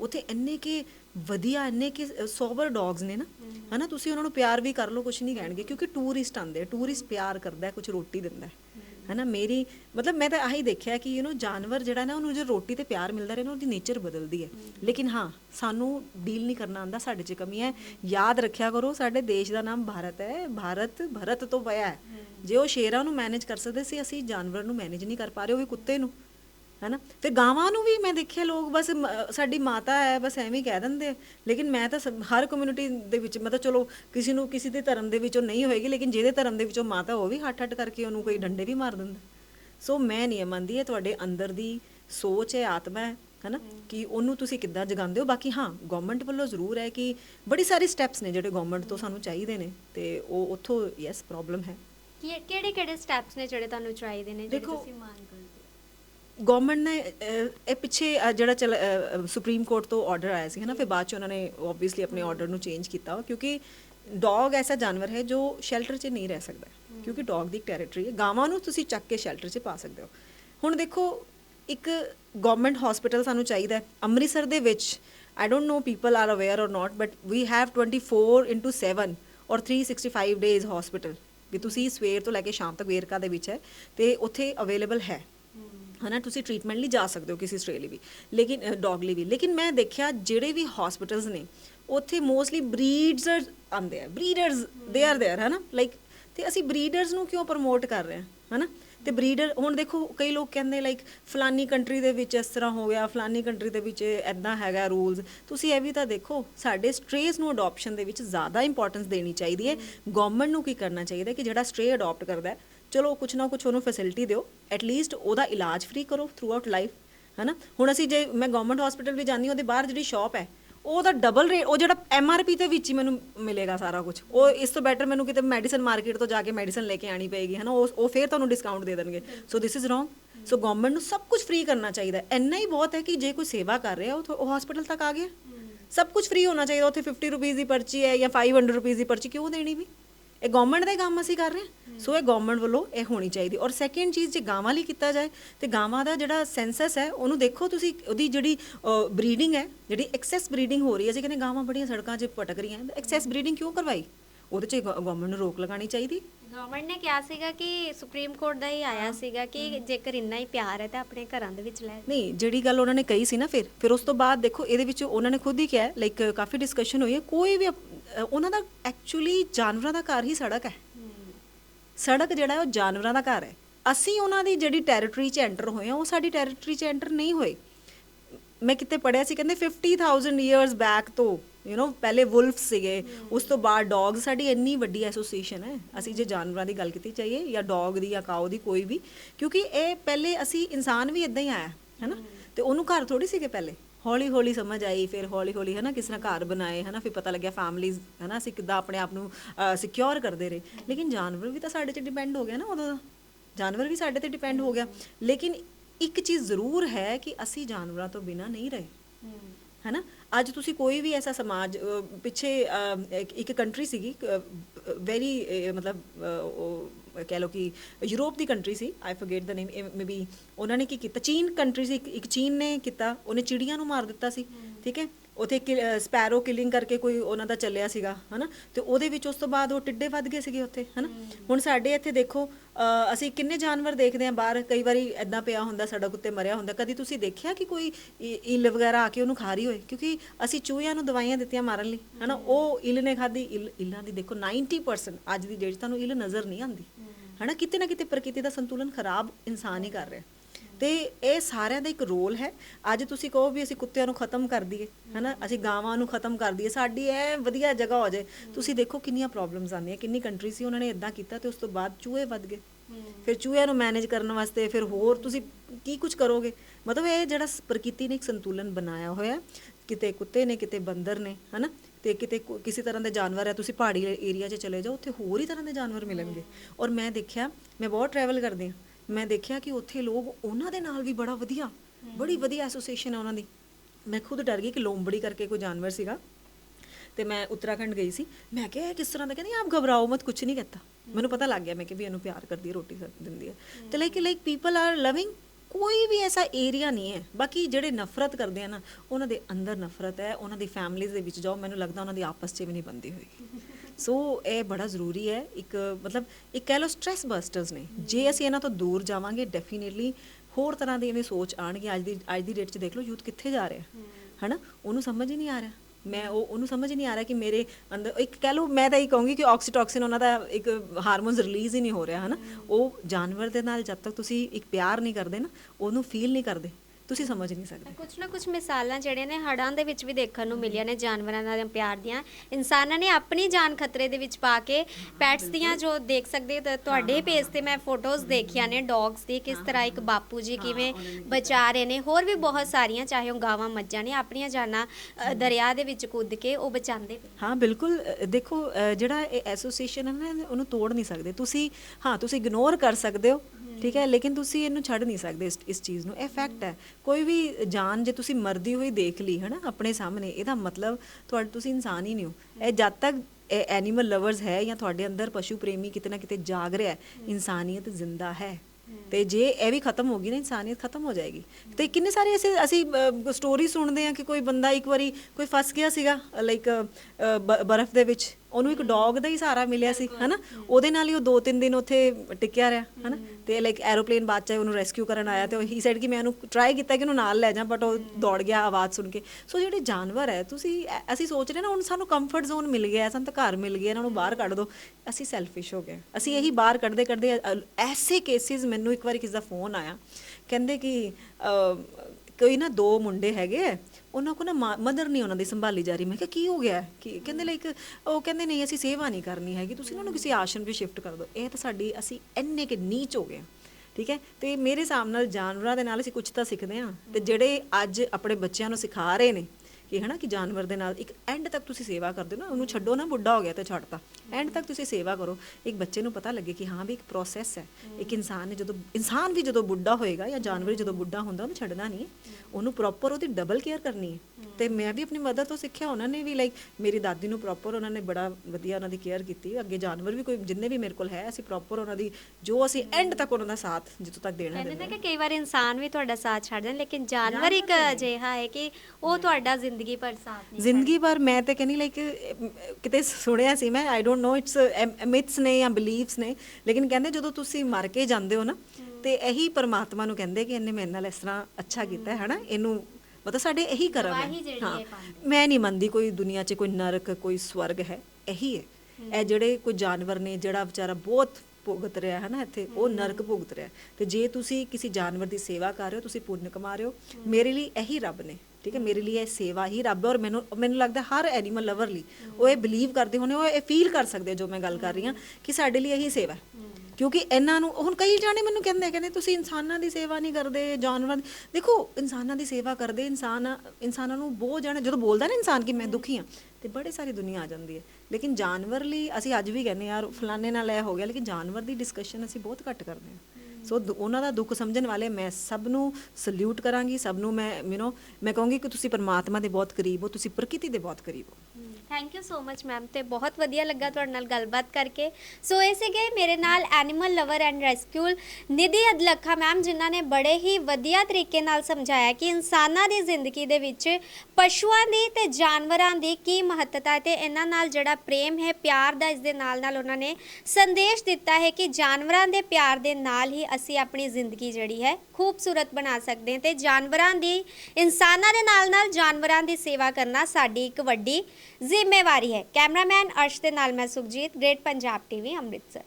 ਉੱਥੇ ਇੰਨੇ ਕਿ ਵਧੀਆ, ਇੰਨੇ ਕਿ ਸੋਬਰ ਡੌਗਸ ਨੇ ਨਾ, ਹਨਾ, ਤੁਸੀਂ ਉਹਨਾਂ ਨੂੰ ਪਿਆਰ ਵੀ ਕਰ ਲਓ ਕੁਝ ਨਹੀਂ ਕਹਿਣਗੇ, ਕਿਉਂਕਿ ਟੂਰਿਸਟ ਆਉਂਦੇ ਟੂਰਿਸਟ ਪਿਆਰ ਕਰਦਾ ਕੁਝ ਰੋਟੀ ਦਿੰਦਾ। ਹਨਾ ਮੇਰੀ ਮਤਲਬ ਮੈਂ ਤਾਂ ਆਹੀ ਦੇਖਿਆ ਕਿ ਯੂ نو ਜਾਨਵਰ ਜਿਹੜਾ ਨਾ ਉਹਨੂੰ ਜੇ ਰੋਟੀ ਤੇ ਪਿਆਰ ਮਿਲਦਾ ਰਹੇ ਨਾ ਉਹਦੀ ਨੇਚਰ ਬਦਲਦੀ ਹੈ। ਲੇਕਿਨ ਹਾਂ ਸਾਨੂੰ ਡੀਲ ਨਹੀਂ ਕਰਨਾ ਆਂਦਾ ਸਾਡੇ 'ਚ ਕਮੀ ਹੈ। ਯਾਦ ਰੱਖਿਆ ਕਰੋ ਸਾਡੇ ਦੇਸ਼ ਦਾ ਨਾਮ ਭਾਰਤ ਹੈ। ਭਾਰਤ ਭਰਤ ਤੋਂ ਪਿਆ ਹੈ। ਜੇ ਉਹ ਸ਼ੇਰਾਂ ਨੂੰ ਮੈਨੇਜ ਕਰ ਸਕਦੇ ਸੀ ਅਸੀਂ ਜਾਨਵਰ ਨੂੰ ਮੈਨੇਜ ਨਹੀਂ ਕਰ ਪਾ ਰਹੇ ਉਹ ਵੀ ਕੁੱਤੇ ਨੂੰ। ਹੈਨਾ? ਫਿਰ ਗਾਵਾਂ ਨੂੰ ਵੀ ਮੈਂ ਦੇਖਿਆ ਲੋਕ ਬਸ ਮ- ਸਾਡੀ ਮਾਤਾ ਹੈ ਬਸ ਐਵੇਂ ਹੀ ਕਹਿ ਦਿੰਦੇ ਆ। ਲੇਕਿਨ ਮੈਂ ਤਾਂ ਸਭ- ਹਰ ਕਮਿਊਨਿਟੀ ਦੇ ਵਿੱਚ ਮਤਲਬ ਚਲੋ ਕਿਸੇ ਨੂੰ ਕਿਸੇ ਦੇ ਧਰਮ ਦੇ ਵਿੱਚੋਂ ਨਹੀਂ ਹੋਏਗੀ ਲੇਕਿਨ ਜਿਹਦੇ ਧਰਮ ਦੇ ਵਿੱਚੋਂ ਮਾਤਾ ਉਹ ਵੀ ਹੱਟ ਹੱਟ ਕਰਕੇ ਉਹਨੂੰ ਕੋਈ ਡੰਡੇ ਵੀ ਮਾਰ ਦਿੰਦਾ। ਸੋ ਮੈਂ ਨਹੀਂ ਮੰਨਦੀ ਹੈ ਤੁਹਾਡੇ ਅੰਦਰ ਦੀ ਸੋਚ ਹੈ ਆਤਮਾ ਹੈ ਹੈਨਾ? ਕਿ ਉਹਨੂੰ ਤੁਸੀਂ ਕਿੱਦਾਂ ਜਗਾਉਂਦੇ ਹੋ? ਬਾਕੀ ਹਾਂ ਗਵਰਨਮੈਂਟ ਵੱਲੋਂ ਜ਼ਰੂਰ ਹੈ ਕਿ ਬੜੀ ਸਾਰੀ ਸਟੈਪਸ ਨੇ ਜਿਹੜੇ ਗਵਰਨਮੈਂਟ ਤੋਂ ਸਾਨੂੰ ਚਾਹੀਦੇ ਨੇ ਤੇ ਉਹ ਉੱਥੋਂ ਯੈਸ ਪ੍ਰੋਬਲਮ ਹੈ। ਕੀ ਕਿਹੜੇ ਕਿਹੜੇ ਸਟੈਪਸ ਨੇ ਜਿਹੜੇ ਤੁਹਾਨੂੰ ਚਾਹੀਦੇ ਨੇ ਜਿਹੜੇ ਦੇਖੋ, ਤੁਸੀਂ ਹੋ? ਗਵਰਨਮੈਂਟ ਨੇ ਅਹ, ਇਹ ਪਿੱਛੇ ਅਹ, ਜਿਹੜਾ ਚਲ ਸੁਪਰੀਮ ਕੋਰਟ ਤੋਂ ਆਰਡਰ ਆਇਆ ਸੀ ਹਨਾ ਫਿਰ ਬਾਅਦ ਚ ਉਹਨਾਂ ਨੇ ਆਬਵੀਅਸਲੀ ਆਪਣੇ ਆਰਡਰ ਨੂੰ ਚੇਂਜ ਕੀਤਾ ਕਿਉਂਕਿ ਡੌਗ ਐਸਾ ਜਾਨਵਰ ਹੈ ਜੋ ਸ਼ੈਲਟਰ 'ਚ ਨਹੀਂ ਰਹਿ ਸਕਦਾ ਕਿਉਂਕਿ ਡੌਗ ਦੀ ਟੈਰੀਟਰੀ ਹੈ। ਗਾਵਾਂ ਨੂੰ ਤੁਸੀਂ ਚੱਕ ਕੇ ਸ਼ੈਲਟਰ 'ਚ ਪਾ ਸਕਦੇ ਹੋ। ਹੁਣ ਦੇਖੋ ਇੱਕ ਗਵਰਨਮੈਂਟ ਹਸਪੀਟਲ ਸਾਨੂੰ ਚਾਹੀਦਾ ਹੈ ਅੰਮ੍ਰਿਤਸਰ ਦੇ ਵਿੱਚ I don't know people are aware or not but we have 24/7 or 365 days hospital ਵੀ ਤੁਸੀਂ ਸਵੇਰ ਤੋਂ ਲੈ ਕੇ ਸ਼ਾਮ ਤੱਕ ਵੇਰਕਾ ਦੇ ਵਿੱਚ ਹੈ ਤੇ ਉੱਥੇ ਅਵੇਲੇਬਲ ਹੈ। ਹਨਾ ਤੁਸੀਂ ਟ੍ਰੀਟਮੈਂਟ ਲਈ ਜਾ ਸਕਦੇ ਹੋ ਕਿਸੇ ਸਟ੍ਰੇ ਲਈ ਵੀ ਲੇਕਿਨ ਡੌਗ ਲਈ ਵੀ ਲੇਕਿਨ ਮੈਂ ਦੇਖਿਆ ਜਿਹੜੇ ਵੀ ਹਸਪੀਟਲਸ ਨੇ ਉੱਥੇ ਮੋਸਟਲੀ ਬਰੀਡਸ ਆਉਂਦੇ ਆ ਬਰੀਡਰਸ ਦੇ ਆਰ देयर ਹਨਾ ਲਾਈਕ ਤੇ ਅਸੀਂ ਬਰੀਡਰਸ ਨੂੰ ਕਿਉਂ ਪ੍ਰਮੋਟ ਕਰ ਰਹੇ ਹਾਂ ਹਨਾ ਤੇ ਬਰੀਡਰ ਹੁਣ ਦੇਖੋ ਕਈ ਲੋਕ ਕਹਿੰਦੇ ਲਾਈਕ ਫਲਾਨੀ ਕੰਟਰੀ ਦੇ ਵਿੱਚ ਇਸ ਤਰ੍ਹਾਂ ਹੋ ਗਿਆ ਫਲਾਨੀ ਕੰਟਰੀ ਦੇ ਵਿੱਚ ਐਦਾਂ ਹੈਗਾ ਰੂਲਸ ਤੁਸੀਂ ਇਹ ਵੀ ਤਾਂ ਦੇਖੋ ਸਾਡੇ ਸਟ੍ਰੇਸ ਨੂੰ ਅਡਾਪਸ਼ਨ ਦੇ ਵਿੱਚ ਜ਼ਿਆਦਾ ਇੰਪੋਰਟੈਂਸ ਦੇਣੀ ਚਾਹੀਦੀ ਹੈ ਗਵਰਨਮੈਂਟ ਨੂੰ ਕੀ ਕਰਨਾ ਚਾਹੀਦਾ ਹੈ ਕਿ ਜਿਹੜਾ ਸਟ੍ਰੇ ਅਡਾਪਟ ਕਰਦਾ ਹੈ ਚਲੋ ਕੁਛ ਨਾ ਕੁਛ ਉਹਨੂੰ ਫੈਸਿਲਿਟੀ ਦਿਓ ਐਟਲੀਸਟ ਉਹਦਾ ਇਲਾਜ ਫ੍ਰੀ ਕਰੋ ਥਰੂ ਆਊਟ ਲਾਈਫ ਹੈਨਾ? ਹੁਣ ਅਸੀਂ ਜੇ ਮੈਂ ਗਵਰਨਮੈਂਟ ਹਸਪੀਟਲ ਵੀ ਜਾਂਦੀ ਹਾਂ, ਉਹਦੇ ਬਾਹਰ ਜਿਹੜੀ ਸ਼ਾਪ ਹੈ, ਉਹਦਾ ਡਬਲ ਰੇਟ ਉਹ ਜਿਹੜਾ ਐੱਮ ਆਰ ਪੀ ਦੇ ਵਿੱਚ ਹੀ ਮੈਨੂੰ ਮਿਲੇਗਾ ਸਾਰਾ ਕੁਝ ਉਹ ਇਸ ਤੋਂ ਬੈਟਰ ਮੈਨੂੰ ਕਿਤੇ ਮੈਡੀਸਨ ਮਾਰਕੀਟ ਤੋਂ ਜਾ ਕੇ ਮੈਡੀਸਨ ਲੈ ਕੇ ਆਣੀ ਪਏਗੀ, ਹਨਾ? ਉਹ ਉਹ ਫੇਰ ਤੁਹਾਨੂੰ ਡਿਸਕਾਊਂਟ ਦੇ ਦੇਣਗੇ। So this is wrong so government ਨੂੰ ਸਭ ਕੁਝ ਫ੍ਰੀ ਕਰਨਾ ਚਾਹੀਦਾ ਹੈ। ਇੰਨਾ ਹੀ ਬਹੁਤ ਹੈ ਕਿ ਜੇ ਕੋਈ ਸੇਵਾ ਕਰ ਰਿਹਾ, ਉਹ ਥੋ- ਉਹ ਹਸਪੀਟਲ ਤੱਕ ਆ ਗਿਆ। ਸਭ ਕੁਝ ਫ੍ਰੀ ਹੋਣਾ ਚਾਹੀਦਾ, ਉੱਥੇ 50 ਰੁਪਏ ਦੀ ਪਰਚੀ ਹੈ ਜਾਂ 500 ਰੁਪਏ ਦੀ ਪਰਚੀ, ਕਿਉਂ ਦੇਣੀ ਵੀ? ਇਹ ਗਵਰਨਮੈਂਟ ਦਾ ਹੀ ਕੰਮ ਅਸੀਂ ਕਰ ਰਹੇ ਹਾਂ। ਸੋ ਇਹ ਗਵਰਨਮੈਂਟ ਵੱਲੋਂ ਇਹ ਹੋਣੀ ਚਾਹੀਦੀ। ਔਰ ਸੈਕੰਡ ਚੀਜ਼ ਜੇ ਗਾਵਾਂ ਲਈ ਕੀਤਾ ਜਾਏ ਤੇ ਗਾਵਾਂ ਦਾ ਜਿਹੜਾ ਸੈਂਸਸ ਹੈ ਉਹਨੂੰ ਦੇਖੋ ਤੁਸੀਂ ਉਹਦੀ ਜਿਹੜੀ ਬਰੀਡਿੰਗ ਹੈ ਜਿਹੜੀ ਐਕਸੈਸ ਬਰੀਡਿੰਗ ਹੋ ਰਹੀ ਹੈ। ਅਸੀਂ ਕਹਿੰਦੇ ਗਾਵਾਂ ਬੜੀਆਂ ਸੜਕਾਂ 'ਚ ਭਟਕ ਰਹੀਆਂ ਐਕਸੈਸ ਬਰੀਡਿੰਗ ਕਿਉਂ ਕਰਵਾਈ? ਉਹਦੇ 'ਚ ਗਵਰਨਮੈਂਟ ਨੂੰ ਰੋਕ ਲਗਾਉਣੀ ਚਾਹੀਦੀ। ਗਵਰਨਮੈਂਟ ਨੇ ਕਿਹਾ ਸੀਗਾ ਕਿ ਸੁਪਰੀਮ ਕੋਰਟ ਦਾ ਹੀ ਆਇਆ ਸੀਗਾ ਕਿ ਜੇਕਰ ਇੰਨਾ ਹੀ ਪਿਆਰ ਹੈ ਤਾਂ ਆਪਣੇ ਘਰਾਂ ਦੇ ਵਿੱਚ ਲੈ ਨਹੀਂ ਜਿਹੜੀ ਗੱਲ ਉਹਨਾਂ ਨੇ ਕਹੀ ਸੀ ਨਾ ਫਿਰ ਫਿਰ ਉਸ ਤੋਂ ਬਾਅਦ ਦੇਖੋ ਇਹਦੇ ਵਿੱਚ ਉਹਨਾਂ ਨੇ ਖੁਦ ਹੀ ਕਿਹਾ ਲਾਈਕ ਕਾਫੀ ਡਿਸਕਸ਼ਨ ਹੋਈ ਹੈ। ਕੋਈ ਵੀ ਉਹਨਾਂ ਦਾ ਐਕਚੁਅਲੀ ਜਾਨਵਰਾਂ ਦਾ ਘਰ ਹੀ ਸੜਕ ਹੈ। ਸੜਕ ਜਿਹੜਾ ਹੈ ਉਹ ਜਾਨਵਰਾਂ ਦਾ ਘਰ ਹੈ। ਅਸੀਂ ਉਹਨਾਂ ਦੀ ਜਿਹੜੀ ਟੈਰੀਟਰੀ 'ਚ ਐਂਟਰ ਹੋਏ ਆ ਉਹ ਸਾਡੀ ਟੈਰੀਟਰੀ 'ਚ ਐਂਟਰ ਨਹੀਂ ਹੋਏ। ਮੈਂ ਕਿਤੇ ਪੜਿਆ ਸੀ, ਕਹਿੰਦੇ 50000 ਇਅਰਸ ਬੈਕ ਤੋਂ ਯੂ نو ਪਹਿਲੇ ਵੁਲਫ ਸੀਗੇ, ਉਸ ਤੋਂ ਬਾਅਦ ਡੌਗ ਸਾਡੀ ਇੰਨੀ ਵੱਡੀ ਐਸੋਸੀਏਸ਼ਨ ਹੈ। ਅਸੀਂ ਜੇ ਜਾਨਵਰਾਂ ਦੀ ਗੱਲ ਕੀਤੀ ਚਾਹੀਏ ਜਾਂ ਡੌਗ ਦੀ ਜਾਂ ਕਾਓ ਦੀ ਕੋਈ ਵੀ, ਕਿਉਂਕਿ ਇਹ ਪਹਿਲੇ ਅਸੀਂ ਇਨਸਾਨ ਵੀ ਇਦਾਂ ਹੀ ਆਇਆ ਹੈ ਨਾ ਤੇ ਉਹਨੂੰ ਘਰ ਥੋੜੀ ਸੀਗੇ ਪਹਿਲੇ। ਹੌਲੀ ਹੌਲੀ ਸਮਝ ਆਈ, ਫਿਰ ਹੌਲੀ ਹੌਲੀ ਹੈ ਨਾ ਕਿਸ ਤਰ੍ਹਾਂ ਘਰ ਬਣਾਏ ਹੈ ਨਾ ਫਿਰ ਪਤਾ ਲੱਗਿਆ ਫੈਮਲੀਜ਼ ਹੈ ਨਾ ਅਸੀਂ ਕਿੱਦਾਂ ਆਪਣੇ ਆਪ ਨੂੰ ਸਿਕਿਉਰ ਕਰਦੇ ਰਹੇ। ਲੇਕਿਨ ਜਾਨਵਰ ਵੀ ਤਾਂ ਸਾਡੇ 'ਤੇ ਡਿਪੈਂਡ ਹੋ ਗਿਆ ਨਾ ਉਦੋਂ ਜਾਨਵਰ ਵੀ ਸਾਡੇ ਤੇ ਡਿਪੈਂਡ ਹੋ ਗਿਆ। ਲੇਕਿਨ ਇੱਕ ਚੀਜ਼ ਜ਼ਰੂਰ ਹੈ ਕਿ ਅਸੀਂ ਜਾਨਵਰਾਂ ਤੋਂ ਬਿਨਾ ਨਹੀਂ ਰਹੇ। ਹੈਨਾ? ਅੱਜ ਤੁਸੀਂ ਕੋਈ ਵੀ ਐਸਾ ਸਮਾਜ ਪਿੱਛੇ ਇੱਕ- ਕੰਟਰੀ ਸੀਗੀ ਵੈਰੀ ਮਤਲਬ ਉਹ ਕਹਿ ਲਓ ਕਿ ਯੂਰਪ ਦੀ country C I forget the name maybe ਉਹਨਾਂ ਨੇ ਕੀ ਕੀਤਾ ਚੀਨ ਕੰਟਰੀ ਸੀ ਇੱਕ ਚੀਨ ਨੇ ਕੀਤਾ ਉਹਨੇ ਚਿੜੀਆਂ ਨੂੰ ਮਾਰ ਦਿੱਤਾ ਸੀ ਠੀਕ ਹੈ? ਉਥੇ ਸਪੈਰੋ ਕਿਲਿੰਗ ਕਰਕੇ ਕੋਈ ਉਹਨਾਂ ਦਾ ਚੱਲਿਆ ਸੀਗਾ ਹਨਾ? ਤੇ ਉਹਦੇ ਵਿੱਚ ਉਸ ਤੋਂ ਬਾਅਦ ਉਹ ਟਿੱਡੇ ਵੱਧ ਗਏ ਸੀਗੇ ਉੱਥੇ ਹਨਾ? ਹੁਣ ਸਾਡੇ ਇੱਥੇ ਦੇਖੋ ਅਸੀਂ ਕਿੰਨੇ ਜਾਨਵਰ ਦੇਖਦੇ ਹਾਂ ਬਾਹਰ ਕਈ ਵਾਰੀ ਐਦਾਂ ਪਿਆ ਹੁੰਦਾ ਸੜਕ ਉੱਤੇ ਮਰਿਆ ਹੁੰਦਾ। ਕਦੀ ਤੁਸੀਂ ਦੇਖਿਆ ਕਿ ਕੋਈ ਇੱਲ ਵਗੈਰਾ ਆ ਕੇ ਉਹਨੂੰ ਖਾ ਰਹੀ ਹੋਏ? ਕਿਉਂਕਿ ਅਸੀਂ ਚੂਹਿਆਂ ਨੂੰ ਦਵਾਈਆਂ ਦਿੱਤੀਆਂ ਮਾਰਨ ਲਈ ਹਨਾ? ਉਹ ਇੱਲ ਨੇ ਖਾਧੀ ਇੱਲ ਦੀ ਦੇਖੋ 90% ਅੱਜ ਦੀ ਡੇਟ ਤੁਹਾਨੂੰ ਇੱਲ ਨਜ਼ਰ ਨਹੀਂ ਆਉਂਦੀ। ਹਨਾ? ਕਿਤੇ ਨਾ ਕਿਤੇ ਪ੍ਰਕਿਰਤੀ ਦਾ ਸੰਤੁਲਨ ਖਰਾਬ ਇਨਸਾਨ ਹੀ ਕਰ ਰਿਹਾ। ਤੇ ਇਹ ਸਾਰਿਆਂ ਦਾ ਇੱਕ ਰੋਲ ਹੈ। ਅੱਜ ਤੁਸੀਂ ਕਹੋ ਵੀ ਅਸੀਂ ਕੁੱਤਿਆਂ ਨੂੰ ਖਤਮ ਕਰ ਦਈਏ ਹਨਾ? ਅਸੀਂ ਗਾਵਾਂ ਨੂੰ ਖਤਮ ਕਰ ਦਈਏ। ਸਾਡੀ ਇਹ ਵਧੀਆ ਜਗ੍ਹਾ ਹੋ ਜਾਏ। ਤੁਸੀਂ ਦੇਖੋ ਕਿੰਨੀਆਂ ਪ੍ਰੋਬਲਮਸ ਆਉਂਦੀਆਂ। ਕਿੰਨੀ ਕੰਟਰੀ ਸੀ ਉਹਨਾਂ ਨੇ ਇਦਾਂ ਕੀਤਾ ਤੇ ਉਸ ਤੋਂ ਬਾਅਦ ਚੂਹੇ ਵੱਧ ਗਏ। ਫਿਰ ਚੂਹਿਆਂ ਨੂੰ ਮੈਨੇਜ ਕਰਨ ਵਾਸਤੇ ਫਿਰ ਹੋਰ ਤੁਸੀਂ ਕੀ ਕੁਝ ਕਰੋਗੇ? ਮਤਲਬ ਇਹ ਜਿਹੜਾ ਪ੍ਰਕਿਰਤੀ ਨੇ ਇੱਕ ਸੰਤੁਲਨ ਬਣਾਇਆ ਹੋਇਆ। ਕਿਤੇ ਕੁੱਤੇ ਨੇ ਕਿਤੇ ਬੰਦਰ ਨੇ ਹਨਾ? ਤੇ ਕਿਤੇ ਕਿਸੇ ਤਰ੍ਹਾਂ ਦੇ ਜਾਨਵਰ ਹੈ ਤੁਸੀਂ ਪਹਾੜੀ ਏਰੀਆ 'ਚ ਚਲੇ ਜਾਓ ਉੱਥੇ ਹੋਰ ਹੀ ਤਰ੍ਹਾਂ ਦੇ ਜਾਨਵਰ ਮਿਲਣਗੇ। ਔਰ ਮੈਂ ਦੇਖਿਆ ਮੈਂ ਬਹੁਤ ਟਰੈਵਲ ਕਰਦੀ ਹਾਂ। ਮੈਂ ਦੇਖਿਆ ਕਿ ਉੱਥੇ ਲੋਕ ਉਹਨਾਂ ਦੇ ਨਾਲ ਵੀ ਬੜਾ ਵਧੀਆ, ਬੜੀ ਵਧੀਆ ਐਸੋਸੀਏਸ਼ਨ ਹੈ ਉਹਨਾਂ ਦੀ। ਮੈਂ ਖੁਦ ਡਰ ਗਈ ਕਿ ਲੋਮਬੜੀ ਕਰਕੇ ਕੋਈ ਜਾਨਵਰ ਸੀਗਾ। ਤੇ ਮੈਂ ਉੱਤਰਾਖੰਡ ਗਈ ਸੀ। ਮੈਂ ਕਿਹਾ, ਇਹ ਕਿਸ ਤਰ੍ਹਾਂ ਦਾ? ਕਹਿੰਦੀ, ਆਪ ਘਬਰਾਓ ਮਤ ਕੁਝ ਨਹੀਂ ਕਹਤਾ। ਮੈਨੂੰ ਪਤਾ ਲੱਗ ਗਿਆ ਮੈਂ ਕਿ ਵੀ ਇਹਨੂੰ ਪਿਆਰ ਕਰਦੀ ਹੈ ਰੋਟੀ ਦਿੰਦੀ ਹੈ ਤੇ like like people are loving ਕੋਈ ਵੀ ਐਸਾ ਏਰੀਆ ਨਹੀਂ ਹੈ। ਬਾਕੀ ਜਿਹੜੇ ਨਫ਼ਰਤ ਕਰਦੇ ਆ ਨਾ, ਉਹਨਾਂ ਦੇ ਅੰਦਰ ਨਫ਼ਰਤ ਹੈ, ਉਹਨਾਂ ਦੀ ਫੈਮਲੀਜ਼ ਦੇ ਵਿੱਚ ਜਾਓ, ਮੈਨੂੰ ਲੱਗਦਾ ਉਹਨਾਂ ਦੀ ਆਪਸ 'ਚ ਵੀ ਨਹੀਂ ਬੰਦੀ ਹੋਏਗੀ। ਸੋ ਇਹ ਬੜਾ ਜ਼ਰੂਰੀ ਹੈ। ਇੱਕ ਮਤਲਬ ਇੱਕ ਕਹਿ ਲਓ ਸਟ੍ਰੈਸ ਬਸਟਰਸ ਨੇ। ਜੇ ਅਸੀਂ ਇਹਨਾਂ ਤੋਂ ਦੂਰ ਜਾਵਾਂਗੇ ਡੈਫੀਨੇਟਲੀ ਹੋਰ ਤਰ੍ਹਾਂ ਦੀ ਐਵੇਂ ਸੋਚ ਆਣਗੇ ਅੱਜ ਦੀ ਅੱਜ ਦੀ ਡੇਟ 'ਚ ਦੇਖ ਲਓ ਯੂਥ ਕਿੱਥੇ ਜਾ ਰਿਹਾ। ਹਨਾ? ਉਹਨੂੰ ਸਮਝ ਹੀ ਨਹੀਂ ਆ ਰਿਹਾ। ਮੈਂ ਉਹ, ਉਹਨੂੰ ਸਮਝ ਹੀ ਨਹੀਂ ਆ ਰਿਹਾ ਕਿ ਮੇਰੇ ਅੰਦਰ, ਇੱਕ ਕਹਿ ਲਓ ਮੈਂ ਤਾਂ ਇਹ ਕਹੂੰਗੀ ਕਿ ਆਕਸੀਟੋਕਸਿਨ ਉਹਨਾਂ ਦਾ ਇੱਕ ਹਾਰਮੋਨਸ ਰਿਲੀਜ਼ ਹੀ ਨਹੀਂ ਹੋ ਰਿਹਾ, ਹਨਾ? ਉਹ ਜਾਨਵਰ ਦੇ ਨਾਲ ਜਦ ਤੱਕ ਤੁਸੀਂ ਇੱਕ ਪਿਆਰ ਨਹੀਂ ਕਰਦੇ ਨਾ, ਉਹਨੂੰ ਫੀਲ ਨਹੀਂ ਕਰਦੇ। ਤੁਸੀਂ ਸਮਝ ਨਹੀਂ ਸਕਦੇ। ਕੁਝ ਨਾ ਕੁਝ ਮਿਸਾਲਾਂ ਜਿਹੜੀਆਂ ਨੇ ਹੜਾਂ ਦੇ ਵਿੱਚ ਵੀ ਦੇਖਣ ਨੂੰ ਮਿਲੀਆਂ ਨੇ ਜਾਨਵਰਾਂ ਨਾਲ ਪਿਆਰ ਦੀਆਂ। ਇਨਸਾਨਾਂ ਨੇ ਆਪਣੀ ਜਾਨ ਖਤਰੇ ਦੇ ਵਿੱਚ ਪਾ ਕੇ ਪੈਟਸ ਦੀਆਂ ਜੋ ਦੇਖ ਸਕਦੇ ਤਾਂ ਤੁਹਾਡੇ ਪੇਜ ਤੇ ਮੈਂ ਫੋਟੋਜ਼ ਦੇਖੀਆਂ ਨੇ ਡੌਗਸ ਦੀ ਕਿਸ ਤਰ੍ਹਾਂ ਇੱਕ ਬਾਪੂ ਜੀ ਕਿਵੇਂ ਬਚਾ ਰਹੇ ਨੇ। ਹੋਰ ਵੀ ਬਹੁਤ ਸਾਰੀਆਂ ਚਾਹੇ ਉਹ ਗਾਵਾਂ ਮੱਝਾਂ ਨੇ ਆਪਣੀਆਂ ਜਾਨਾਂ ਅ, ਦਰਿਆ ਦੇ ਵਿੱਚ ਕੁੱਦ ਕੇ ਉਹ ਬਚਾਉਂਦੇ ਪਏ ਹਾਂ ਬਿਲਕੁਲ ਅ, ਦੇਖੋ ਅ, ਜਿਹੜਾ ਇਹ ਐਸੋਸੀਏਸ਼ਨ ਹੈ ਨਾ ਉਹਨੂੰ ਤੋੜ ਨਹੀਂ ਸਕਦੇ। ਤੁਸੀਂ ਹਾਂ ਤੁਸੀਂ ਇਗਨੋਰ ਕਰ ਸਕਦੇ ਹੋ ਠੀਕ ਹੈ, ਲੇਕਿਨ ਤੁਸੀਂ ਇਹਨੂੰ ਛੱਡ ਨਹੀਂ ਸਕਦੇ ਇਸ ਇਸ ਚੀਜ਼ ਨੂੰ। ਇਹ ਫੈਕਟ ਹੈ। ਕੋਈ ਵੀ ਜਾਨ ਜੇ ਤੁਸੀਂ ਮਰਦੀ ਹੋਈ ਦੇਖ ਲਈ ਹੈ ਨਾ ਆਪਣੇ ਸਾਹਮਣੇ, ਇਹਦਾ ਮਤਲਬ ਤੁਹਾਡੇ, ਤੁਸੀਂ ਇਨਸਾਨ ਹੀ ਨਹੀਂ ਹੋ। ਇਹ ਜਦ ਤੱਕ ਐਨੀਮਲ ਲਵਰਸ ਹੈ ਜਾਂ ਤੁਹਾਡੇ ਅੰਦਰ ਪਸ਼ੂ ਪ੍ਰੇਮੀ ਕਿਤੇ ਨਾ ਕਿਤੇ ਜਾਗ ਰਿਹਾ ਹੈ, ਇਨਸਾਨੀਅਤ ਜ਼ਿੰਦਾ ਹੈ। ਤੇ ਜੇ ਇਹ ਵੀ ਖਤਮ ਹੋ ਗਈ ਨਾ, ਇਨਸਾਨੀਅਤ ਖਤਮ ਹੋ ਜਾਏਗੀ। ਤੇ ਕਿੰਨੇ ਸਾਰੇ ਅਸੀਂ ਅਸੀਂ ਸਟੋਰੀ ਸੁਣਦੇ ਆ ਕਿ ਕੋਈ ਬੰਦਾ ਇੱਕ ਵਾਰੀ ਕੋਈ ਫਸ ਗਿਆ ਸੀਗਾ ਲਾਈਕ ਬਰਫ਼ ਦੇ ਵਿੱਚ। ਉਹਨੂੰ ਇੱਕ ਡੌਗ ਦਾ ਹੀ ਸਹਾਰਾ ਮਿਲਿਆ ਸੀ ਹਨਾ? ਉਹਦੇ ਨਾਲ ਹੀ ਉਹ ਦੋ ਤਿੰਨ ਦਿਨ ਉੱਥੇ ਟਿਕਿਆ ਰਿਹਾ ਹਨਾ? ਤੇ ਲਾਈਕ ਐਰੋਪਲੇਨ ਬਾਅਦ ਚ ਉਹਨੂੰ ਰੈਸਕਿਊ ਕਰਨ ਆਇਆ ਤੇ ਹੀ ਸਾਈਡ ਕਿ ਮੈਂ ਉਹਨੂੰ ਟਰਾਈ ਕੀਤਾ ਕਿ ਉਹਨੂੰ ਨਾਲ ਲੈ ਜਾ ਬਟ ਉਹ ਦੌੜ ਗਿਆ ਆਵਾਜ਼ ਸੁਣ ਕੇ। ਸੋ ਜਿਹੜੇ ਜਾਨਵਰ ਹੈ ਤੁਸੀਂ ਅਸੀਂ ਸੋਚ ਰਹੇ ਨਾ ਹੁਣ ਸਾਨੂੰ ਕੰਫਰਟ ਜ਼ੋਨ ਮਿਲ ਗਿਆ ਸਾਨੂੰ ਤਾਂ ਘਰ ਮਿਲ ਗਿਆ ਇਹਨਾਂ ਨੂੰ ਬਾਹਰ ਕੱਢ ਦਿਓ ਅਸੀਂ ਸੈਲਫਿਸ਼ ਹੋ ਗਏ। ਅਸੀਂ ਇਹੀ ਬਾਹਰ ਕੱਢਦੇ ਕੱਢਦੇ ਐਸੇ ਕੇਸਿਸ ਮੈਨੂੰ ਇੱਕ ਵਾਰੀ ਕਿਸੇ ਦਾ ਫੋਨ ਆਇਆ। ਕਹਿੰਦੇ ਕਿ ਕੋਈ ਨਾ ਦੋ ਮੁੰਡੇ ਹੈਗੇ ਆ, ਉਹਨਾਂ ਕੋ ਨਾ ਮਦਰ ਨਹੀਂ ਉਹਨਾਂ ਦੀ ਸੰਭਾਲੀ ਜਾ ਰਹੀ। ਮੈਂ ਕਿਹਾ, ਕੀ ਹੋ ਗਿਆ? ਹੈ? ਕਿ ਕਹਿੰਦੇ ਲਾਈਕ ਉਹ ਕਹਿੰਦੇ, ਨਹੀਂ, ਅਸੀਂ ਸੇਵਾ ਨਹੀਂ ਕਰਨੀ ਹੈਗੀ। ਤੁਸੀਂ ਉਹਨਾਂ ਨੂੰ ਕਿਸੇ ਆਸ਼ਰਮ 'ਚ ਸ਼ਿਫਟ ਕਰ ਦਿਓ। ਇਹ ਤਾਂ ਸਾਡੀ, ਅਸੀਂ ਇੰਨੇ ਕਿ ਨੀਚ ਹੋ ਗਏ ਹਾਂ। ਠੀਕ ਹੈ? ਤੇ ਮੇਰੇ ਹਿਸਾਬ ਨਾਲ ਜਾਨਵਰਾਂ ਦੇ ਨਾਲ ਅਸੀਂ ਕੁਝ ਤਾਂ ਸਿੱਖਦੇ ਹਾਂ। ਤੇ ਜਿਹੜੇ ਅੱਜ ਆਪਣੇ ਬੱਚਿਆਂ ਨੂੰ ਸਿਖਾ ਰਹੇ ਨੇ ਕਿ ਹਨਾ ਕਿ ਜਾਨਵਰ ਦੇ ਨਾਲ ਇੱਕ ਐਂਡ ਤੱਕ ਤੁਸੀਂ ਸੇਵਾ ਕਰਦੇ ਹੋ ਨਾ ਉਹਨੂੰ ਛੱਡੋ ਨਾ ਬੁੱਢਾ ਹੋ ਗਿਆ ਤੇ ਛੱਡਤਾ। ਐਂਡ ਤੱਕ ਤੁਸੀਂ ਸੇਵਾ ਕਰੋ। ਇੱਕ ਬੱਚੇ ਨੂੰ ਪਤਾ ਲੱਗੇ ਕਿ ਹਾਂ ਵੀ ਇੱਕ ਪ੍ਰੋਸੈਸ ਹੈ। ਇੱਕ ਇਨਸਾਨ ਨੇ ਜਦੋਂ ਇਨਸਾਨ ਵੀ ਜਦੋਂ ਬੁੱਢਾ ਹੋਏਗਾ ਜਾਂ ਜਾਨਵਰ ਜਦੋਂ ਬੁੱਢਾ ਹੁੰਦਾ ਉਹਨੂੰ ਛੱਡਣਾ ਨਹੀਂ ਉਹਨੂੰ ਪ੍ਰੋਪਰ ਉਹਦੀ ਡਬਲ ਕੇਅਰ ਕਰਨੀ ਹੈ। ਤੇ ਮੈਂ ਵੀ ਆਪਣੀ ਮਦਰ ਤੋਂ ਸਿੱਖਿਆ ਉਹਨਾਂ ਨੇ ਵੀ ਲਾਈਕ ਮੇਰੀ ਦਾਦੀ ਨੂੰ ਪ੍ਰੋਪਰ ਉਹਨਾਂ ਨੇ ਬੜਾ ਵਧੀਆ ਉਹਨਾਂ ਦੀ ਕੇਅਰ ਕੀਤੀ। ਅੱਗੇ ਜਾਨਵਰ ਵੀ ਕੋਈ ਜਿੰਨੇ ਵੀ ਮੇਰੇ ਕੋਲ ਹੈ ਅਸੀਂ ਪ੍ਰੋਪਰ ਉਹਨਾਂ ਦੀ ਜੋ ਅਸੀਂ ਐਂਡ ਤੱਕ ਉਹਨਾਂ ਦਾ ਸਾਥ ਜਿੱਥੋਂ ਤੱਕ ਦੇਣਾ ਕਹਿੰਦੇ ਦਿੰਦੇ ਨੇ ਕਿ ਕਈ ਵਾਰ ਇਨਸਾਨ ਵੀ ਤੁਹਾਡਾ ਸਾਥ ਛੱਡ ਜਾਂਦੇ ਲੇਕਿਨ ਜਾਨਵਰ ਇੱਕ ਅਜਿਹਾ ਹੈ ਕਿ ਉਹ ਤੁਹਾਡਾ ਜ਼ਿੰਦਗੀ ਭਰ ਸਾਥ ਨਹੀਂ ਜ਼ਿੰਦਗੀ ਭਰ ਮੈਂ ਤੇ ਕਹਿੰਦੀ ਲਾਈਕ ਕਿਤੇ ਸੁਣਿਆ ਸੀ ਮੈਂ I don't know it's myths ਨੇ ਜਾਂ ਬਿਲੀਵਸ ਨੇ ਲੇਕਿਨ ਕਹਿੰਦੇ ਜਦੋਂ ਤੁਸੀਂ ਮਰ ਕੇ ਜਾਂਦੇ ਹੋ ਨਾ ਤੇ ਇਹੀ ਪਰਮਾਤਮਾ ਨੂੰ ਕਹਿੰਦੇ ਕਿ ਇਹਨੇ ਮੇਰੇ ਨਾਲ ਇਸ ਤਰ੍ਹਾਂ ਅੱਛਾ ਕੀਤਾ ਹੈ ਹਨਾ? ਇਹਨੂੰ ਮਤਲਬ ਸਾਡੇ ਇਹੀ ਕਰਮ ਹੈ। ਹਾਂ। ਮੈਂ ਨਹੀਂ ਮੰਨਦੀ ਕੋਈ ਦੁਨੀਆ 'ਚ ਕੋਈ ਨਰਕ ਕੋਈ ਸਵਰਗ ਹੈ ਇਹੀ ਹੈ। ਇਹ ਜਿਹੜੇ ਕੋਈ ਜਾਨਵਰ ਨੇ ਜਿਹੜਾ ਵਿਚਾਰਾ ਬਹੁਤ ਭੁਗਤ ਰਿਹਾ ਹੈ ਨਾ ਇੱਥੇ ਉਹ ਨਰਕ ਭੁਗਤ ਰਿਹਾ। ਤੇ ਜੇ ਤੁਸੀਂ ਕਿਸੇ ਜਾਨਵਰ ਦੀ ਸੇਵਾ ਕਰ ਰਹੇ ਹੋ ਤੁਸੀਂ ਪੁੰਨ ਕਮਾ ਰਹੇ ਹੋ। ਮੇਰੇ ਲਈ ਇਹੀ ਰੱਬ ਨੇ। ਠੀਕ ਹੈ, ਮੇਰੇ ਲਈ ਇਹ ਸੇਵਾ ਹੀ ਰੱਬ ਹੈ ਔਰ ਮੈਨੂੰ ਮੈਨੂੰ ਲੱਗਦਾ ਹਰ ਐਨੀਮਲ ਲਵਰ ਲਈ ਉਹ ਇਹ ਬਲੀਵ ਕਰਦੇ ਹੋਣੇ, ਉਹ ਇਹ ਫੀਲ ਕਰ ਸਕਦੇ ਜੋ ਮੈਂ ਗੱਲ ਕਰ ਰਹੀ ਹਾਂ ਕਿ ਸਾਡੇ ਲਈ ਇਹੀ ਸੇਵਾ ਹੈ। ਕਿਉਂਕਿ ਇਹਨਾਂ ਨੂੰ, ਹੁਣ ਕਈ ਜਾਣੇ ਮੈਨੂੰ ਕਹਿੰਦੇ ਕਹਿੰਦੇ ਤੁਸੀਂ ਇਨਸਾਨਾਂ ਦੀ ਸੇਵਾ ਨਹੀਂ ਕਰਦੇ, ਜਾਨਵਰਾਂ ਦੀ, ਦੇਖੋ ਇਨਸਾਨਾਂ ਦੀ ਸੇਵਾ ਕਰਦੇ, ਇਨਸਾਨ, ਇਨਸਾਨਾਂ ਨੂੰ ਬਹੁਤ ਜਾਣੇ, ਜਦੋਂ ਬੋਲਦਾ ਨਾ ਇਨਸਾਨ ਕਿ ਮੈਂ ਦੁਖੀ ਹਾਂ, ਤੇ ਬੜੇ ਸਾਰੀ ਦੁਨੀਆ ਆ ਜਾਂਦੀ ਹੈ। ਲੇਕਿਨ ਜਾਨਵਰ ਲਈ ਅਸੀਂ ਅੱਜ ਵੀ ਕਹਿੰਦੇ ਯਾਰ ਫਲਾਣੇ ਨਾਲ ਇਹ ਹੋ ਗਿਆ, ਲੇਕਿਨ ਜਾਨਵਰ ਦੀ ਡਿਸਕਸ਼ਨ ਅਸੀਂ ਬਹੁਤ ਘੱਟ ਕਰਦੇ ਹਾਂ। ਸੋ ਦੁ- ਉਹਨਾਂ ਦਾ ਦੁੱਖ ਸਮਝਣ ਵਾਲੇ ਮੈਂ ਸਭ ਨੂੰ ਸਲੂਟ ਕਰਾਂਗੀ, ਸਭ ਨੂੰ ਮੈਂ ਯੂ نو ਮੈਂ ਕਹੂੰਗੀ ਕਿ ਤੁਸੀਂ ਪਰਮਾਤਮਾ ਦੇ ਬਹੁਤ ਕਰੀਬ ਹੋ, ਤੁਸੀਂ ਪ੍ਰਕਿਰਤੀ ਦੇ ਬਹੁਤ ਕਰੀਬ ਹੋ। Thank you so much ma'am ਤੇ ਬਹੁਤ ਵਧੀਆ ਲੱਗਾ ਤੁਹਾਡੇ ਨਾਲ ਗੱਲਬਾਤ ਕਰਕੇ। ਸੋ ਇਹ ਸੀਗੇ ਮੇਰੇ ਨਾਲ animal lover and rescuer Nidhi Adlakha ma'am ਜਿਨ੍ਹਾਂ ਨੇ ਬੜੇ ਹੀ ਵਧੀਆ ਤਰੀਕੇ ਨਾਲ ਸਮਝਾਇਆ ਕਿ ਇਨਸਾਨਾਂ ਦੀ ਜ਼ਿੰਦਗੀ ਦੇ ਵਿੱਚ ਪਸ਼ੂਆਂ ਦੀ ਤੇ ਜਾਨਵਰਾਂ ਦੀ ਕੀ ਮਹੱਤਤਾ ਹੈ ਤੇ ਇਹਨਾਂ ਨਾਲ ਜਿਹੜਾ ਪ੍ਰੇਮ ਹੈ, ਪਿਆਰ ਦਾ ਇਸ ਦੇ ਨਾਲ ਨਾਲ ਉਹਨਾਂ ਨੇ ਸੰਦੇਸ਼ ਦਿੱਤਾ ਹੈ ਕਿ ਜਾਨਵਰਾਂ ਦੇ ਪਿਆਰ ਦੇ ਨਾਲ ਹੀ ਅਸੀਂ ਆਪਣੀ ਜ਼ਿੰਦਗੀ ਜਿਹੜੀ ਹੈ ਖੂਬਸੂਰਤ ਬਣਾ ਸਕਦੇ ਹਾਂ ਤੇ ਜਾਨਵਰਾਂ ਦੀ, ਇਨਸਾਨਾਂ ਦੇ ਨਾਲ ਨਾਲ ਜਾਨਵਰਾਂ ਦੀ ਸੇਵਾ ਕਰਨਾ ਸਾਡੀ ਇੱਕ ਵੱਡੀ ਜ਼ਿੰਮੇਵਾਰੀ ਹੈ। ਕੈਮਰਾਮੈਨ ਅਰਸ਼ ਦੇ ਨਾਲ ਮੈਂ ਸੁਖਜੀਤ ਗ੍ਰੇਟ ਪੰਜਾਬ ਟੀਵੀ ਅੰਮ੍ਰਿਤਸਰ।